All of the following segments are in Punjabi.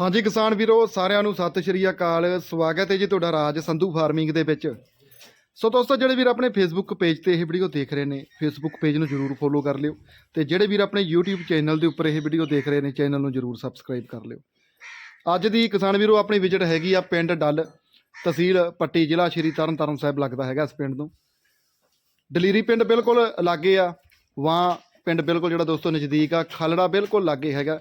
ਹਾਂਜੀ ਕਿਸਾਨ ਵੀਰੋ, ਸਾਰਿਆਂ ਨੂੰ ਸਤਿ ਸ਼੍ਰੀ ਅਕਾਲ। ਸਵਾਗਤ ਹੈ ਜੀ ਤੁਹਾਡਾ ਰਾਜ ਸੰਧੂ ਫਾਰਮਿੰਗ ਦੇ ਵਿੱਚ। ਸੋ ਦੋਸਤੋ, ਜਿਹੜੇ ਵੀਰ ਆਪਣੇ ਫੇਸਬੁੱਕ ਪੇਜ ਤੇ ਇਹ ਵੀਡੀਓ ਦੇਖ ਰਹੇ ਨੇ ਫੇਸਬੁੱਕ ਪੇਜ ਨੂੰ ਜਰੂਰ ਫੋਲੋ ਕਰ ਲਿਓ ਤੇ ਜਿਹੜੇ ਵੀਰ ਆਪਣੇ YouTube ਚੈਨਲ ਦੇ ਉੱਪਰ ਇਹ ਵੀਡੀਓ ਦੇਖ ਰਹੇ ਨੇ ਚੈਨਲ ਨੂੰ ਜਰੂਰ ਸਬਸਕ੍ਰਾਈਬ ਕਰ ਲਿਓ। ਅੱਜ ਦੀ ਕਿਸਾਨ ਵੀਰੋ, ਆਪਣੀ ਵਿਜ਼ਿਟ ਹੈਗੀ ਆ ਪਿੰਡ ਡੱਲ, ਤਹਿਸੀਲ ਪੱਟੀ ਜ਼ਿਲ੍ਹਾ ਸ਼੍ਰੀ ਤਰਨਤਾਰਨ ਸਾਹਿਬ ਲੱਗਦਾ ਹੈਗਾ ਇਸ ਪਿੰਡ ਨੂੰ ਡਲੀਰੀ ਪਿੰਡ ਬਿਲਕੁਲ ਲਾਗੇ ਆ, ਵਾਂ ਪਿੰਡ ਬਿਲਕੁਲ ਜਿਹੜਾ ਦੋਸਤੋ ਨਜ਼ਦੀਕ ਆ, ਖਾਲੜਾ ਬਿਲਕੁਲ ਲਾਗੇ ਹੈਗਾ।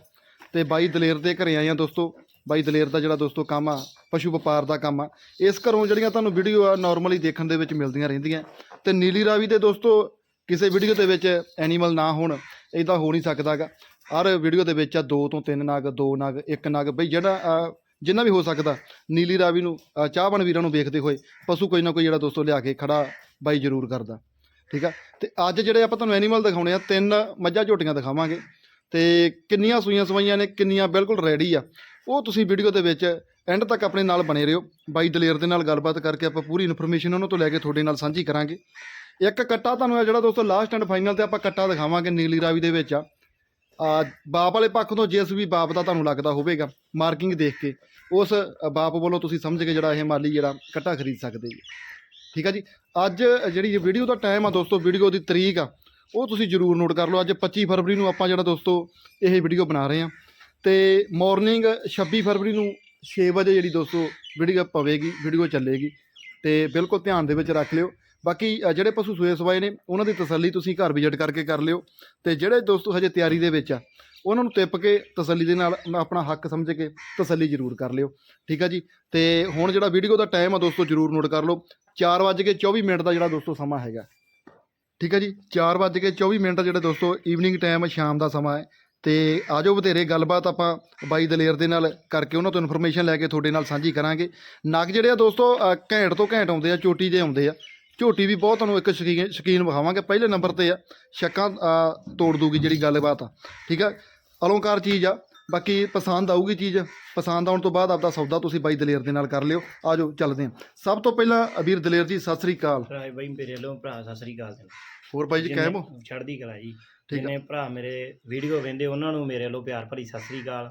ਤੇ ਬਾਈ ਦਲੇਰ ਦੇ ਘਰੇ ਆਏ ਆ ਦੋਸਤੋ। ਬਾਈ ਦਲੇਰ ਦਾ ਜਿਹੜਾ ਦੋਸਤੋ ਕੰਮ ਆ ਪਸ਼ੂ ਵਪਾਰ ਦਾ ਕੰਮ ਆ। ਇਸ ਘਰੋਂ ਜਿਹੜੀਆਂ ਤੁਹਾਨੂੰ ਵੀਡੀਓ ਆ ਨਾਰਮਲੀ ਦੇਖਣ ਦੇ ਵਿੱਚ ਮਿਲਦੀਆਂ ਰਹਿੰਦੀਆਂ। ਤੇ ਨੀਲੀ ਰਾਵੀ ਦੇ ਦੋਸਤੋ ਕਿਸੇ ਵੀਡੀਓ ਦੇ ਵਿੱਚ ਐਨੀਮਲ ਨਾ ਹੋਣ ਇਦਾਂ ਹੋ ਨਹੀਂ ਸਕਦਾਗਾ। ਹਰ ਵੀਡੀਓ ਦੇ ਵਿੱਚ ਆ ਦੋ ਤੋਂ ਤਿੰਨ ਨਗ ਦੋ ਨਗ ਇੱਕ ਨਗ। ਬਈ ਜਿਹੜਾ ਜਿੰਨਾ ਵੀ ਹੋ ਸਕਦਾ ਨੀਲੀ ਰਾਵੀ ਨੂੰ ਅਹ, ਚਾਹਵਾਨ ਵੀਰਾਂ ਨੂੰ ਵੇਖਦੇ ਹੋਏ ਪਸ਼ੂ ਕੋਈ ਨਾ ਕੋਈ ਜਿਹੜਾ ਦੋਸਤੋ ਲਿਆ ਕੇ ਖੜਾ ਬਾਈ ਜ਼ਰੂਰ ਕਰਦਾ। ਠੀਕ ਆ? ਤੇ ਅੱਜ ਜਿਹੜੇ ਆਪਾਂ ਤੁਹਾਨੂੰ ਐਨੀਮਲ ਦਿਖਾਉਣੇ ਆ ਤਿੰਨ ਮੱਝਾਂ ਝੋਟੀਆਂ ਦਿਖਾਵਾਂਗੇ। ਤੇ ਕਿੰਨੀਆਂ ਸੂਈਆਂ ਸਵਾਈਆਂ ਨੇ, ਕਿੰਨੀਆਂ ਬਿਲਕੁਲ ਰੈਡੀ ਆ। ਉਹ ਤੁਸੀਂ ਵੀਡੀਓ ਦੇ ਵਿੱਚ ਐਂਡ ਤੱਕ ਆਪਣੇ ਨਾਲ ਬਣੇ ਰਹੋ। ਬਾਈ ਦਲੇਰ ਦੇ ਨਾਲ ਗੱਲਬਾਤ ਕਰਕੇ ਆਪਾਂ ਪੂਰੀ ਇਨਫੋਰਮੇਸ਼ਨ ਉਹਨਾਂ ਤੋਂ ਲੈ ਕੇ ਤੁਹਾਡੇ ਨਾਲ ਸਾਂਝੀ ਕਰਾਂਗੇ। ਇੱਕ ਕੱਟਾ ਤੁਹਾਨੂੰ ਇਹ ਜਿਹੜਾ ਦੋਸਤੋ ਲਾਸਟ ਐਂਡ ਫਾਈਨਲ ਤੇ ਆਪਾਂ ਕੱਟਾ ਦਿਖਾਵਾਂਗੇ ਨੀਲੀ ਰਾਵੀ ਦੇ ਵਿੱਚ ਆ। ਬਾਪ ਵਾਲੇ ਪੱਖ ਤੋਂ ਜਿਸ ਵੀ ਬਾਪ ਦਾ ਤੁਹਾਨੂੰ ਲੱਗਦਾ ਹੋਵੇਗਾ ਮਾਰਕਿੰਗ ਦੇਖ ਕੇ, ਉਸ ਬਾਪ ਵੱਲੋਂ ਤੁਸੀਂ ਸਮਝ ਕੇ ਜਿਹੜਾ ਇਹ ਮਾਲੀ ਜਿਹੜਾ ਕੱਟਾ ਖਰੀਦ ਸਕਦੇ ਜੀ। ਠੀਕ ਆ ਜੀ? ਅੱਜ ਜਿਹੜੀ ਵੀਡੀਓ ਦਾ ਟਾਈਮ ਆ ਦੋਸਤੋ ਵੀਡੀਓ ਦੀ ਤਰੀਕ ਆ ਉਹ ਤੁਸੀਂ ਜਰੂਰ ਨੋਟ ਕਰ ਲਓ, ਅੱਜ 25 ਫਰਵਰੀ ਨੂੰ ਆਪਾਂ ਜਿਹੜਾ ਦੋਸਤੋ ਇਹ ਵੀਡੀਓ ਬਣਾ ਰਹੇ ਹਾਂ। ਤੇ ਮਾਰਨਿੰਗ 26 ਫਰਵਰੀ ਨੂੰ 6 ਵਜੇ ਜਿਹੜੀ ਦੋਸਤੋ ਵੀਡੀਓ ਪਵੇਗੀ ਵੀਡੀਓ ਚੱਲੇਗੀ। ਤੇ ਬਿਲਕੁਲ ਧਿਆਨ ਦੇ ਵਿੱਚ ਰੱਖ ਲਿਓ। ਬਾਕੀ ਜਿਹੜੇ ਪਸ਼ੂ ਸੂਏ ਸਵਾਏ ਨੇ, ਉਹਨਾਂ ਦੀ ਤਸੱਲੀ ਤੁਸੀਂ ਘਰ ਵਿਜ਼ਿਟ ਕਰਕੇ ਕਰ ਲਿਓ। ਤੇ ਜਿਹੜੇ ਦੋਸਤੋ ਹਜੇ ਤਿਆਰੀ ਦੇ ਵਿੱਚ ਆ, ਉਹਨਾਂ ਨੂੰ ਟਿੱਪ ਕੇ ਤਸੱਲੀ ਦੇ ਨਾਲ ਆਪਣਾ ਹੱਕ ਸਮਝ ਕੇ ਤਸੱਲੀ ਜ਼ਰੂਰ ਕਰ ਲਿਓ। ਠੀਕ ਆ ਜੀ? ਤੇ ਹੁਣ ਜਿਹੜਾ ਵੀਡੀਓ ਦਾ ਟਾਈਮ ਆ ਦੋਸਤੋ, ਜ਼ਰੂਰ ਨੋਟ ਕਰ ਲਓ। 4:24 ਮਿੰਟ ਦਾ ਜਿਹੜਾ ਦੋਸਤੋ ਸਮਾਂ ਹੈਗਾ। ਠੀਕ ਹੈ ਜੀ 4:24 ਮਿੰਟ ਜਿਹੜੇ ਦੋਸਤੋ ਈਵਨਿੰਗ ਟਾਈਮ ਸ਼ਾਮ ਦਾ ਸਮਾਂ ਹੈ। ਤੇ ਆਜੋ ਬਥੇਰੇ ਗੱਲਬਾਤ ਆਪਾਂ ਬਾਈ ਦਲੇਰ ਦੇ ਨਾਲ ਕਰਕੇ ਉਹਨਾਂ ਤੋਂ ਇਨਫੋਰਮੇਸ਼ਨ ਲੈ ਕੇ ਤੁਹਾਡੇ ਨਾਲ ਸਾਂਝੀ ਕਰਾਂਗੇ। ਨਗ ਜਿਹੜੇ ਆ ਦੋਸਤੋ ਘੈਂਟ ਤੋਂ ਘੈਂਟ ਆਉਂਦੇ ਆ, ਚੋਟੀ ਦੇ ਆਉਂਦੇ ਆ। ਝੋਟੀ ਵੀ ਬਹੁਤ ਤੁਹਾਨੂੰ ਇੱਕ ਸ਼ਕੀਨ ਸ਼ਕੀਨ ਵਿਖਾਵਾਂਗੇ। ਪਹਿਲੇ ਨੰਬਰ ਤੇ ਆ ਸ਼ੱਕਾਂ ਤੋੜ ਦੂਗੀ ਜਿਹੜੀ ਗੱਲਬਾਤ ਆ। ਠੀਕ ਆ, ਅਲੰਕਾਰ ਚੀਜ਼ ਆ, ਬਾਕੀ ਪਸੰਦ ਆਊਗੀ ਚੀਜ਼, ਪਸੰਦ ਆਉਣ ਤੋਂ ਬਾਅਦ ਆਪਦਾ ਸੌਦਾ ਤੁਸੀਂ ਬਾਈ ਦਲੇਰ ਦੇ ਨਾਲ ਕਰ ਲਿਓ। ਆਜੋ ਚੱਲਦੇ ਹਾਂ। ਸਭ ਤੋਂ ਪਹਿਲਾਂ ਵੀਰ ਦਲੇਰ ਜੀ, ਸਤਿ ਸ੍ਰੀ ਅਕਾਲ। ਭਰਾ ਬਾਈ, ਮੇਰੇ ਵੱਲੋਂ ਭਰਾ, ਸਤਿ ਸ੍ਰੀ ਅਕਾਲ। ਹੋਰ ਬਾਈ ਜੀ ਕਾਇਮ ਹੋ? ਜਿੰਨੇ- ਚੜ੍ਹਦੀ ਕਲਾ ਜੀ। ਠੀਕ ਆ। ਜਿੰਨੇ ਭਰਾ ਮੇਰੇ ਵੀਡੀਓ ਵੇਂਦੇ ਉਹਨਾਂ ਨੂੰ ਮੇਰੇ ਵੱਲੋਂ ਪਿਆਰ ਭਰੀ ਸਤਿ ਸ੍ਰੀ ਅਕਾਲ।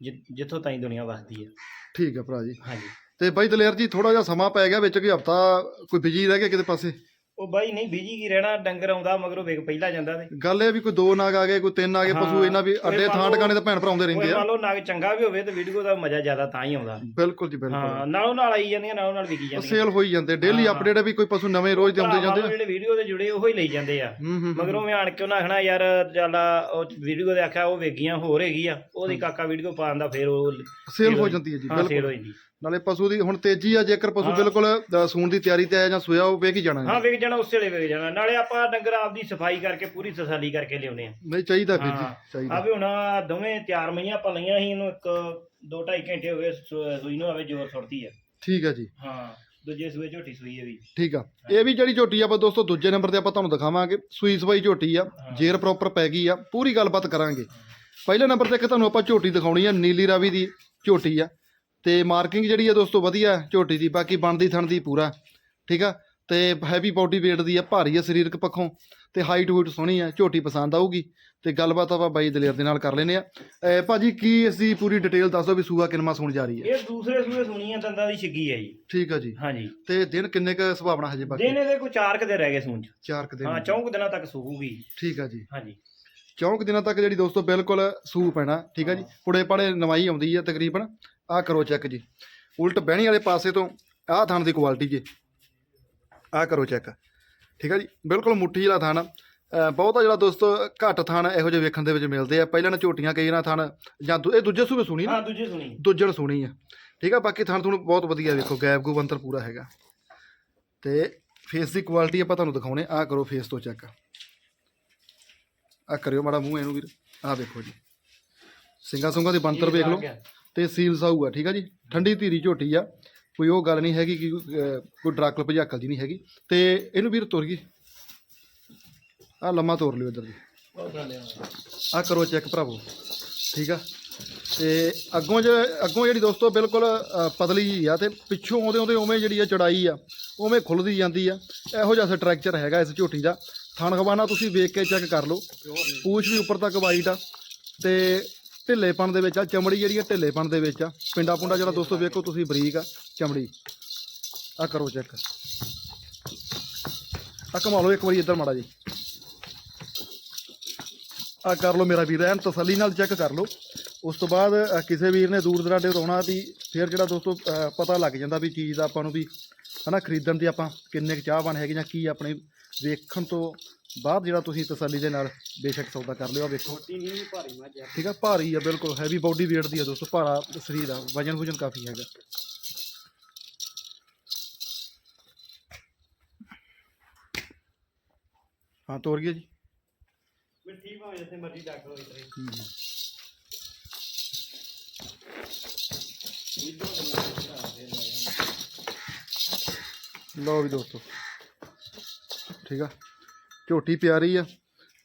ਜਿ- ਜਿੱਥੋਂ ਤਾਈਂ ਦੁਨੀਆ ਵਸਦੀ ਹੈ ਠੀਕ ਹੈ ਭਰਾ ਜੀ। ਹਾਂਜੀ। ਤੇ ਬਾਈ ਦਲੇਰ ਜੀ ਥੋੜਾ ਜਿਹਾ ਸਮਾਂ ਪੈ ਗਿਆ ਵਿੱਚ ਕੋਈ ਹਫਤਾ ਕੋਈ ਬਿਜ਼ੀ ਰਹਿ ਗਿਆ ਕਿਤੇ ਪਾਸੇ? ਉਹ ਬਾਈ ਨਹੀਂ ਬਿਜ਼ੀ ਕੀ ਰਹਿਣਾ ਡੰਗਰ ਆਉਂਦਾ ਮਗਰੋਂ ਵੇਖ ਪਹਿਲਾਂ ਜਾਂਦਾ ਤੇ। ਗੱਲ ਇਹ ਵੀ ਕੋਈ ਦੋ ਨਾਗ ਆ ਗਏ ਕੋਈ ਤਿੰਨ ਆ ਗਏ ਪਸ਼ੂ ਹਾਂ, ਇਹਨਾਂ ਵੀ ਅੱਡੇ ਥਾਂ ਟਿਕਾਣੇ ਤਾਂ ਭੈਣ ਭਰਾ ਆਉਂਦੇ ਉਹ ਰਹਿੰਦੇ ਆ। ਮੰਨ ਲਓ ਨਗ ਚੰਗਾ ਵੀ ਹੋਵੇ ਤੇ ਵੀਡੀਓ ਦਾ ਮਜ਼ਾ ਜ਼ਿਆਦਾ ਤਾਂ ਹੀ ਆਉਂਦਾ। ਬਿਲਕੁਲ ਜੀ ਹਾਂ ਬਿਲਕੁਲ ਨਾਲੋਂ ਨਾਲ ਆਈ ਜਾਂਦੀਆਂ ਨਾਲੋਂ ਨਾਲ ਵਿਕੀ ਜਾਂਦੀਆਂ। ਸੇਲ ਹੋਈ ਜਾਂਦੇ ਡੇਲੀ ਹਾਂ। ਅਪਡੇਟ ਵੀ ਕੋਈ ਪਸ਼ੂ ਨਵੇਂ ਰੋਜ਼ ਦੇ ਆਉਂਦੇ ਭਰਾ ਮੰਨ ਲਓ ਜਾਂਦੇ ਆ। ਜਿਹੜੇ ਵੀਡੀਓ ਦੇ ਜੁੜੇ ਉਹ ਹੀ ਲਈ ਜਾਂਦੇ ਆ। ਹੂੰ ਹੂੰ ਹੂੰ। ਮਗਰੋਂ ਮੈਂ ਆਣ ਕੇ ਉਹਨਾਂ ਆਖਣਾ ਯਾਰ ਚੱਲ ਉਹ ਵੀਡੀਓ ਦੇ ਆਖਿਆ ਉਹ ਵੇਗੀਆਂ ਹੋਰ ਹੈਗੀ ਆ। ਉਹਦੀ ਕਾਕਾ ਵੀਡੀਓ ਪਾਉਣ ਦਾ ਫੇਰ ਉਹ ਸੇਲ ਹੋ ਜਾਂਦੀ ਹੈ ਜੀ ਹਾਂ ਸੇਲ ਬਿਲਕੁਲ। ਹੋ ਜਾਂਦੀ। ਨਾਲੇ ਪਸ਼ੂ ਦੀ ਹੁਣ ਤੇਜ਼ੀ ਆ ਜੇਕਰ ਪਸ਼ੂ ਹਾਂ। ਬਿਲਕੁਲ ਅ, ਸੂਣ ਦੀ ਤਿਆਰੀ ਤੇ ਆਇਆ ਜਾਂ ਸੋਇਆ ਉਹ ਵੇਖ ਹੀ ਜਾਣਾ ਹਾਂ ਜੀ। ਵਿਕ ਜਾਣਾ ਉਸੇ ਵੇਲੇ ਵਿਕ ਜਾਣਾ। ਨਾਲੇ ਆਪਾਂ ਡੰਗਰ ਆਪਦੀ ਸਫ਼ਾਈ ਕਰਕੇ ਪੂਰੀ ਤਸੱਲੀ ਕਰਕੇ ਲਿਆਉਨੇ ਆ ਨਹੀਂ ਚਾਹੀਦਾ ਵੀਰ ਜੀ ਹਾਂ। ਚਾਹੀਦਾ। ਆ ਵੀ ਹੁਣ ਆਹ ਦੋਵੇਂ ਚਾਰ ਮਈਆਂ ਆਪਾਂ ਲਈਆਂ ਸੀ ਇਹਨੂੰ ਇੱਕ ਦੋ ਢਾਈ ਘੰਟੇ ਹੋ ਗਏ ਸੂ- ਸੂਈ ਨੂੰ ਆਵੇ ਜ਼ੋਰ ਸੁੱਟਦੀ ਆ। ਠੀਕ ਹੈ ਜੀ। ਹਾਂ ਦੂਜੇ ਸੂਏ ਝੋਟੀ ਸੂਈ ਹੈ ਵੀ। ਠੀਕ ਆ। ਇਹ ਵੀ ਜਿਹੜੀ ਝੋਟੀ ਆ ਆਪਾਂ ਦੋਸਤੋ ਦੂਜੇ ਨੰਬਰ ਤੇ ਆਪਾਂ ਤੁਹਾਨੂੰ ਦਿਖਾਵਾਂਗੇ। ਸੂਈ ਸਵਾਈ ਝੋਟੀ ਆ ਹਾਂ। ਜੇਰ ਪ੍ਰੋਪਰ ਪੈ ਗਈ ਆ ਪੂਰੀ ਗੱਲਬਾਤ ਕਰਾਂਗੇ। ਪਹਿਲੇ ਨੰਬਰ ਤੇ ਇੱਕ ਤੁਹਾਨੂੰ ਆਪਾਂ ਝੋਟੀ ਦਿਖਾਉਣੀ ਆ ਨੀਲੀ ਰਾਵੀ ਦੀ ਝੋਟੀ ਆ। ਤੇ ਮਾਰਕਿੰਗ ਜਿਹੜੀ ਆ ਦੋਸਤੋ ਵਧੀਆ ਝੋਟੀ ਦੀ ਬਾਕੀ ਬਣਦੀ ਥਣ ਦੀ ਪੂਰਾ ਠੀਕ ਆ? ਤੇ ਹੈਵੀ ਬਾਡੀ weight ਦੀ ਆ ਭਾਰੀ ਆ ਸਰੀਰਕ ਪੱਖੋਂ ਤੇ ਹਾਈਟ ਹੂਟ ਸੋਹਣੀ ਆ ਝੋਟੀ ਪਸੰਦ ਆਊਗੀ ਤੇ ਗੱਲਬਾਤ ਆਪਾਂ ਬਾਈ ਦਲੇਰ ਦੇ ਨਾਲ ਕਰ ਲੈਨੇ ਆ। ਭਾਜੀ ਕੀ ਇਸ ਦੀ ਪੂਰੀ ਡਿਟੇਲ ਦੱਸ ਦਿਓ ਵੀ ਸੂਆ ਕਿੰਨਵਾਂ ਸੁਣ ਜਾ ਰਹੀ ਹੈ ਇਹ ਦੂਸਰੇ ਸੂਏ ਸੁਣੀਆਂ ਦੰਦਾਂ ਦੀ ਛਿੱਗੀ ਹੈ ਜੀ। ਠੀਕ ਆ ਜੀ। ਹਾਂਜੀ। ਤੇ ਦਿਨ ਕਿੰਨੇ ਕ ਸੁਭਾਵਨਾ ਹਜੇ ਬਾਕੀ? ਦਿਨ ਇਹਦੇ ਕੋਈ ਚਾਰ ਕੁ ਦੇ ਰਹਿ ਗਏ ਸੂਣ ਚ। ਕ ਦਿਨ ਹਾਂ ਚੌਂਕ ਦਿਨਾਂ ਤੱਕ ਸੂਹੂਗੀ ਠੀਕ ਆ ਜੀ। ਹਾਂਜੀ। ਚੌਂਕ ਦਿਨਾਂ ਤੱਕ ਜਿਹੜੀ ਦੋਸਤੋ ਬਿਲਕੁਲ ਸੂ ਪੈਣਾ ਠੀਕ ਆ ਜੀ। ਪੁੜੇ ਪੜੇ ਨਵਾਈ ਆਉਂਦੀ ਹੈ ਤਕਰੀਬਨ ਆਹ ਕਰੋ ਚੈੱਕ ਜੀ। ਉਲਟ ਬਹਿਣੀ ਵਾਲੇ ਪਾਸੇ ਤੋਂ ਆਹ ਥਣ ਦੀ ਕੁਆਲਿਟੀ ਜੀ। ਆਹ ਕਰੋ ਚੈੱਕ ਠੀਕ ਆ ਜੀ? ਬਿਲਕੁਲ ਮੁੱਠੀ ਵਾਲਾ ਥਣ ਬਹੁਤਾ ਜਿਹੜਾ ਦੋਸਤੋ ਘੱਟ ਥਣ ਇਹੋ ਜਿਹੇ ਵੇਖਣ ਦੇ ਵਿੱਚ ਮਿਲਦੇ ਆ। ਪਹਿਲਾਂ ਨਾ ਝੋਟੀਆਂ ਕਈ ਨਾ ਥਣ ਜਾਂ ਇਹ ਦੂਜੇ ਸੂਬੇ ਸੁਣੀ ਨਾ? ਹਾਂ ਦੂਜੀ ਸੁਣੀ। ਦੁੱਜਣ ਸੁਣੀ ਆ। ਠੀਕ ਆ ਬਾਕੀ ਥਣ ਤੁਹਾਨੂੰ ਬਹੁਤ ਵਧੀਆ ਵੇਖੋ ਗੈਪ ਗੂਬ ਅੰਤਰ ਪੂਰਾ ਹੈਗਾ। ਤੇ ਫੇਸ ਦੀ ਕੁਆਲਿਟੀ ਆਪਾਂ ਤੁਹਾਨੂੰ ਦਿਖਾਉਣੇ ਆਹ ਕਰੋ ਫੇਸ ਤੋਂ ਚੈੱਕ ਆ ਕਰਿਓ ਮਾੜਾ ਮੂੰਹ ਇਹਨੂੰ ਵੀਰ। ਆਹ ਦੇਖੋ ਜੀ। ਸਿੰਗਾ ਸੁੰਗਾ ਦੀ ਬੰਤਰ ਵੇਖ ਲਓ। ਤੇ ਸੀਲ ਸਾਊ ਠੀਕ ਆ ਜੀ? ਠੰਡੀ ਧੀਰੀ ਝੋਟੀ ਆ। ਕੋਈ ਉਹ ਗੱਲ ਨਹੀਂ ਹੈਗੀ ਕਿ ਕੋਈ ਡਰਾਕਲ ਭਜਾਕਲ ਦੀ ਨਹੀਂ ਹੈਗੀ। ਤੇ ਇਹਨੂੰ ਵੀਰ ਤੁਰ ਗਈ। ਆ ਲੰਮਾ ਤੋਰ ਲਿਓ ਇੱਧਰ ਜੀ ਆ ਕਰੋ ਚੈੱਕ ਭਰਾਵੋ, ਠੀਕ ਆ? ਤੇ ਅੱਗੋਂ ਜੇ, ਅੱਗੋਂ ਜਿਹੜੀ ਦੋਸਤੋ ਬਿਲਕੁਲ ਪਤਲੀ ਜੀ ਆ ਤੇ ਪਿੱਛੋਂ ਆਉਂਦੇ ਆਉਂਦੇ ਉਵੇਂ ਜਿਹੜੀ ਆ ਚੜਾਈ ਆ, ਉਵੇਂ ਖੁੱਲਦੀ ਜਾਂਦੀ ਆ। ਇਹੋ ਜਿਹਾ ਸਟਰਕਚਰ ਹੈਗਾ ਇਸ ਝੋਟੀ ਦਾ। ਥਣ ਖਵਾਨਾ ਤੁਸੀਂ ਵੇਖ ਕੇ ਚੈੱਕ ਕਰ ਲਓ। ਪੂਛ ਵੀ ਉੱਪਰ ਤੱਕ ਵਾਈਟ ਆ। ਤੇ ਢਿੱਲੇਪਣ ਦੇ ਵਿੱਚ ਆ, ਚਮੜੀ ਜਿਹੜੀ ਆ, ਢਿੱਲੇਪਣ ਦੇ ਵਿੱਚ ਆ। ਪਿੰਡਾ ਪੁੰਡਾ ਜਿਹੜਾ ਦੋਸਤੋ ਵੇਖੋ, ਤੁਸੀਂ ਬਰੀਕ ਆ, ਚਮੜੀ। ਆ ਕਰੋ ਚੈੱਕ ਆ ਕਮਾ ਲਓ ਇੱਕ ਵਾਰੀ ਇੱਧਰ ਮਾੜਾ ਜੀ। ਆ ਕਰ ਲਓ ਮੇਰਾ ਵੀਰ, ਐਨ ਤਸੱਲੀ ਨਾਲ ਚੈੱਕ ਕਰ ਲਓ। ਉਸ ਤੋਂ ਬਾਅਦ ਕਿਸੇ ਵੀਰ ਨੇ ਦੂਰ ਦਰਾਡੇ ਤੋਂ ਆਉਣਾ ਵੀ ਫਿਰ ਜਿਹੜਾ ਦੋਸਤੋ ਪਤਾ ਲੱਗ ਜਾਂਦਾ ਵੀ ਚੀਜ਼ ਦਾ ਆਪਾਂ ਨੂੰ ਵੀ, ਹਨਾ, ਖਰੀਦਣ ਦੀ ਆਪਾਂ ਕਿੰਨੇ ਕੁ ਚਾਹਵਾਨ ਹੈਗੇ ਜਾਂ ਕੀ ਆਪਣੇ ਵੇਖਣ ਤੋਂ ਬਾਅਦ ਜਿਹੜਾ ਤੁਸੀਂ ਤਸੱਲੀ ਦੇ ਨਾਲ ਬੇਸ਼ੱਕ ਸੌਦਾ ਕਰ ਲਿਓ ਆ ਵੇਖੋ। ਛੋਟੀ ਨਹੀਂ ਭਾਰੀ ਮੱਝ ਆ। ਠੀਕ ਆ ਭਾਰੀ ਆ ਬਿਲਕੁਲ ਹੈਵੀ ਬਾਡੀ weight ਦੀ ਆ ਦੋਸਤੋ ਭਾਰਾ ਸਰੀਰ ਆ ਵਜਨ ਵਜਨ ਕਾਫੀ ਹੈਗਾ। ਹਾਂ ਤੋਰ ਗਿਆ ਜੀ। ਮਿੱਠੀ ਭਾਵੇਂ ਜਿੱਥੇ ਮਰਜ਼ੀ ਡੱਕ ਲਓ ਇਤਰੇ ਲਓ ਵੀ ਦੋਸਤੋ ਠੀਕ ਆ। ਝੋਟੀ ਪਿਆਰੀ ਆ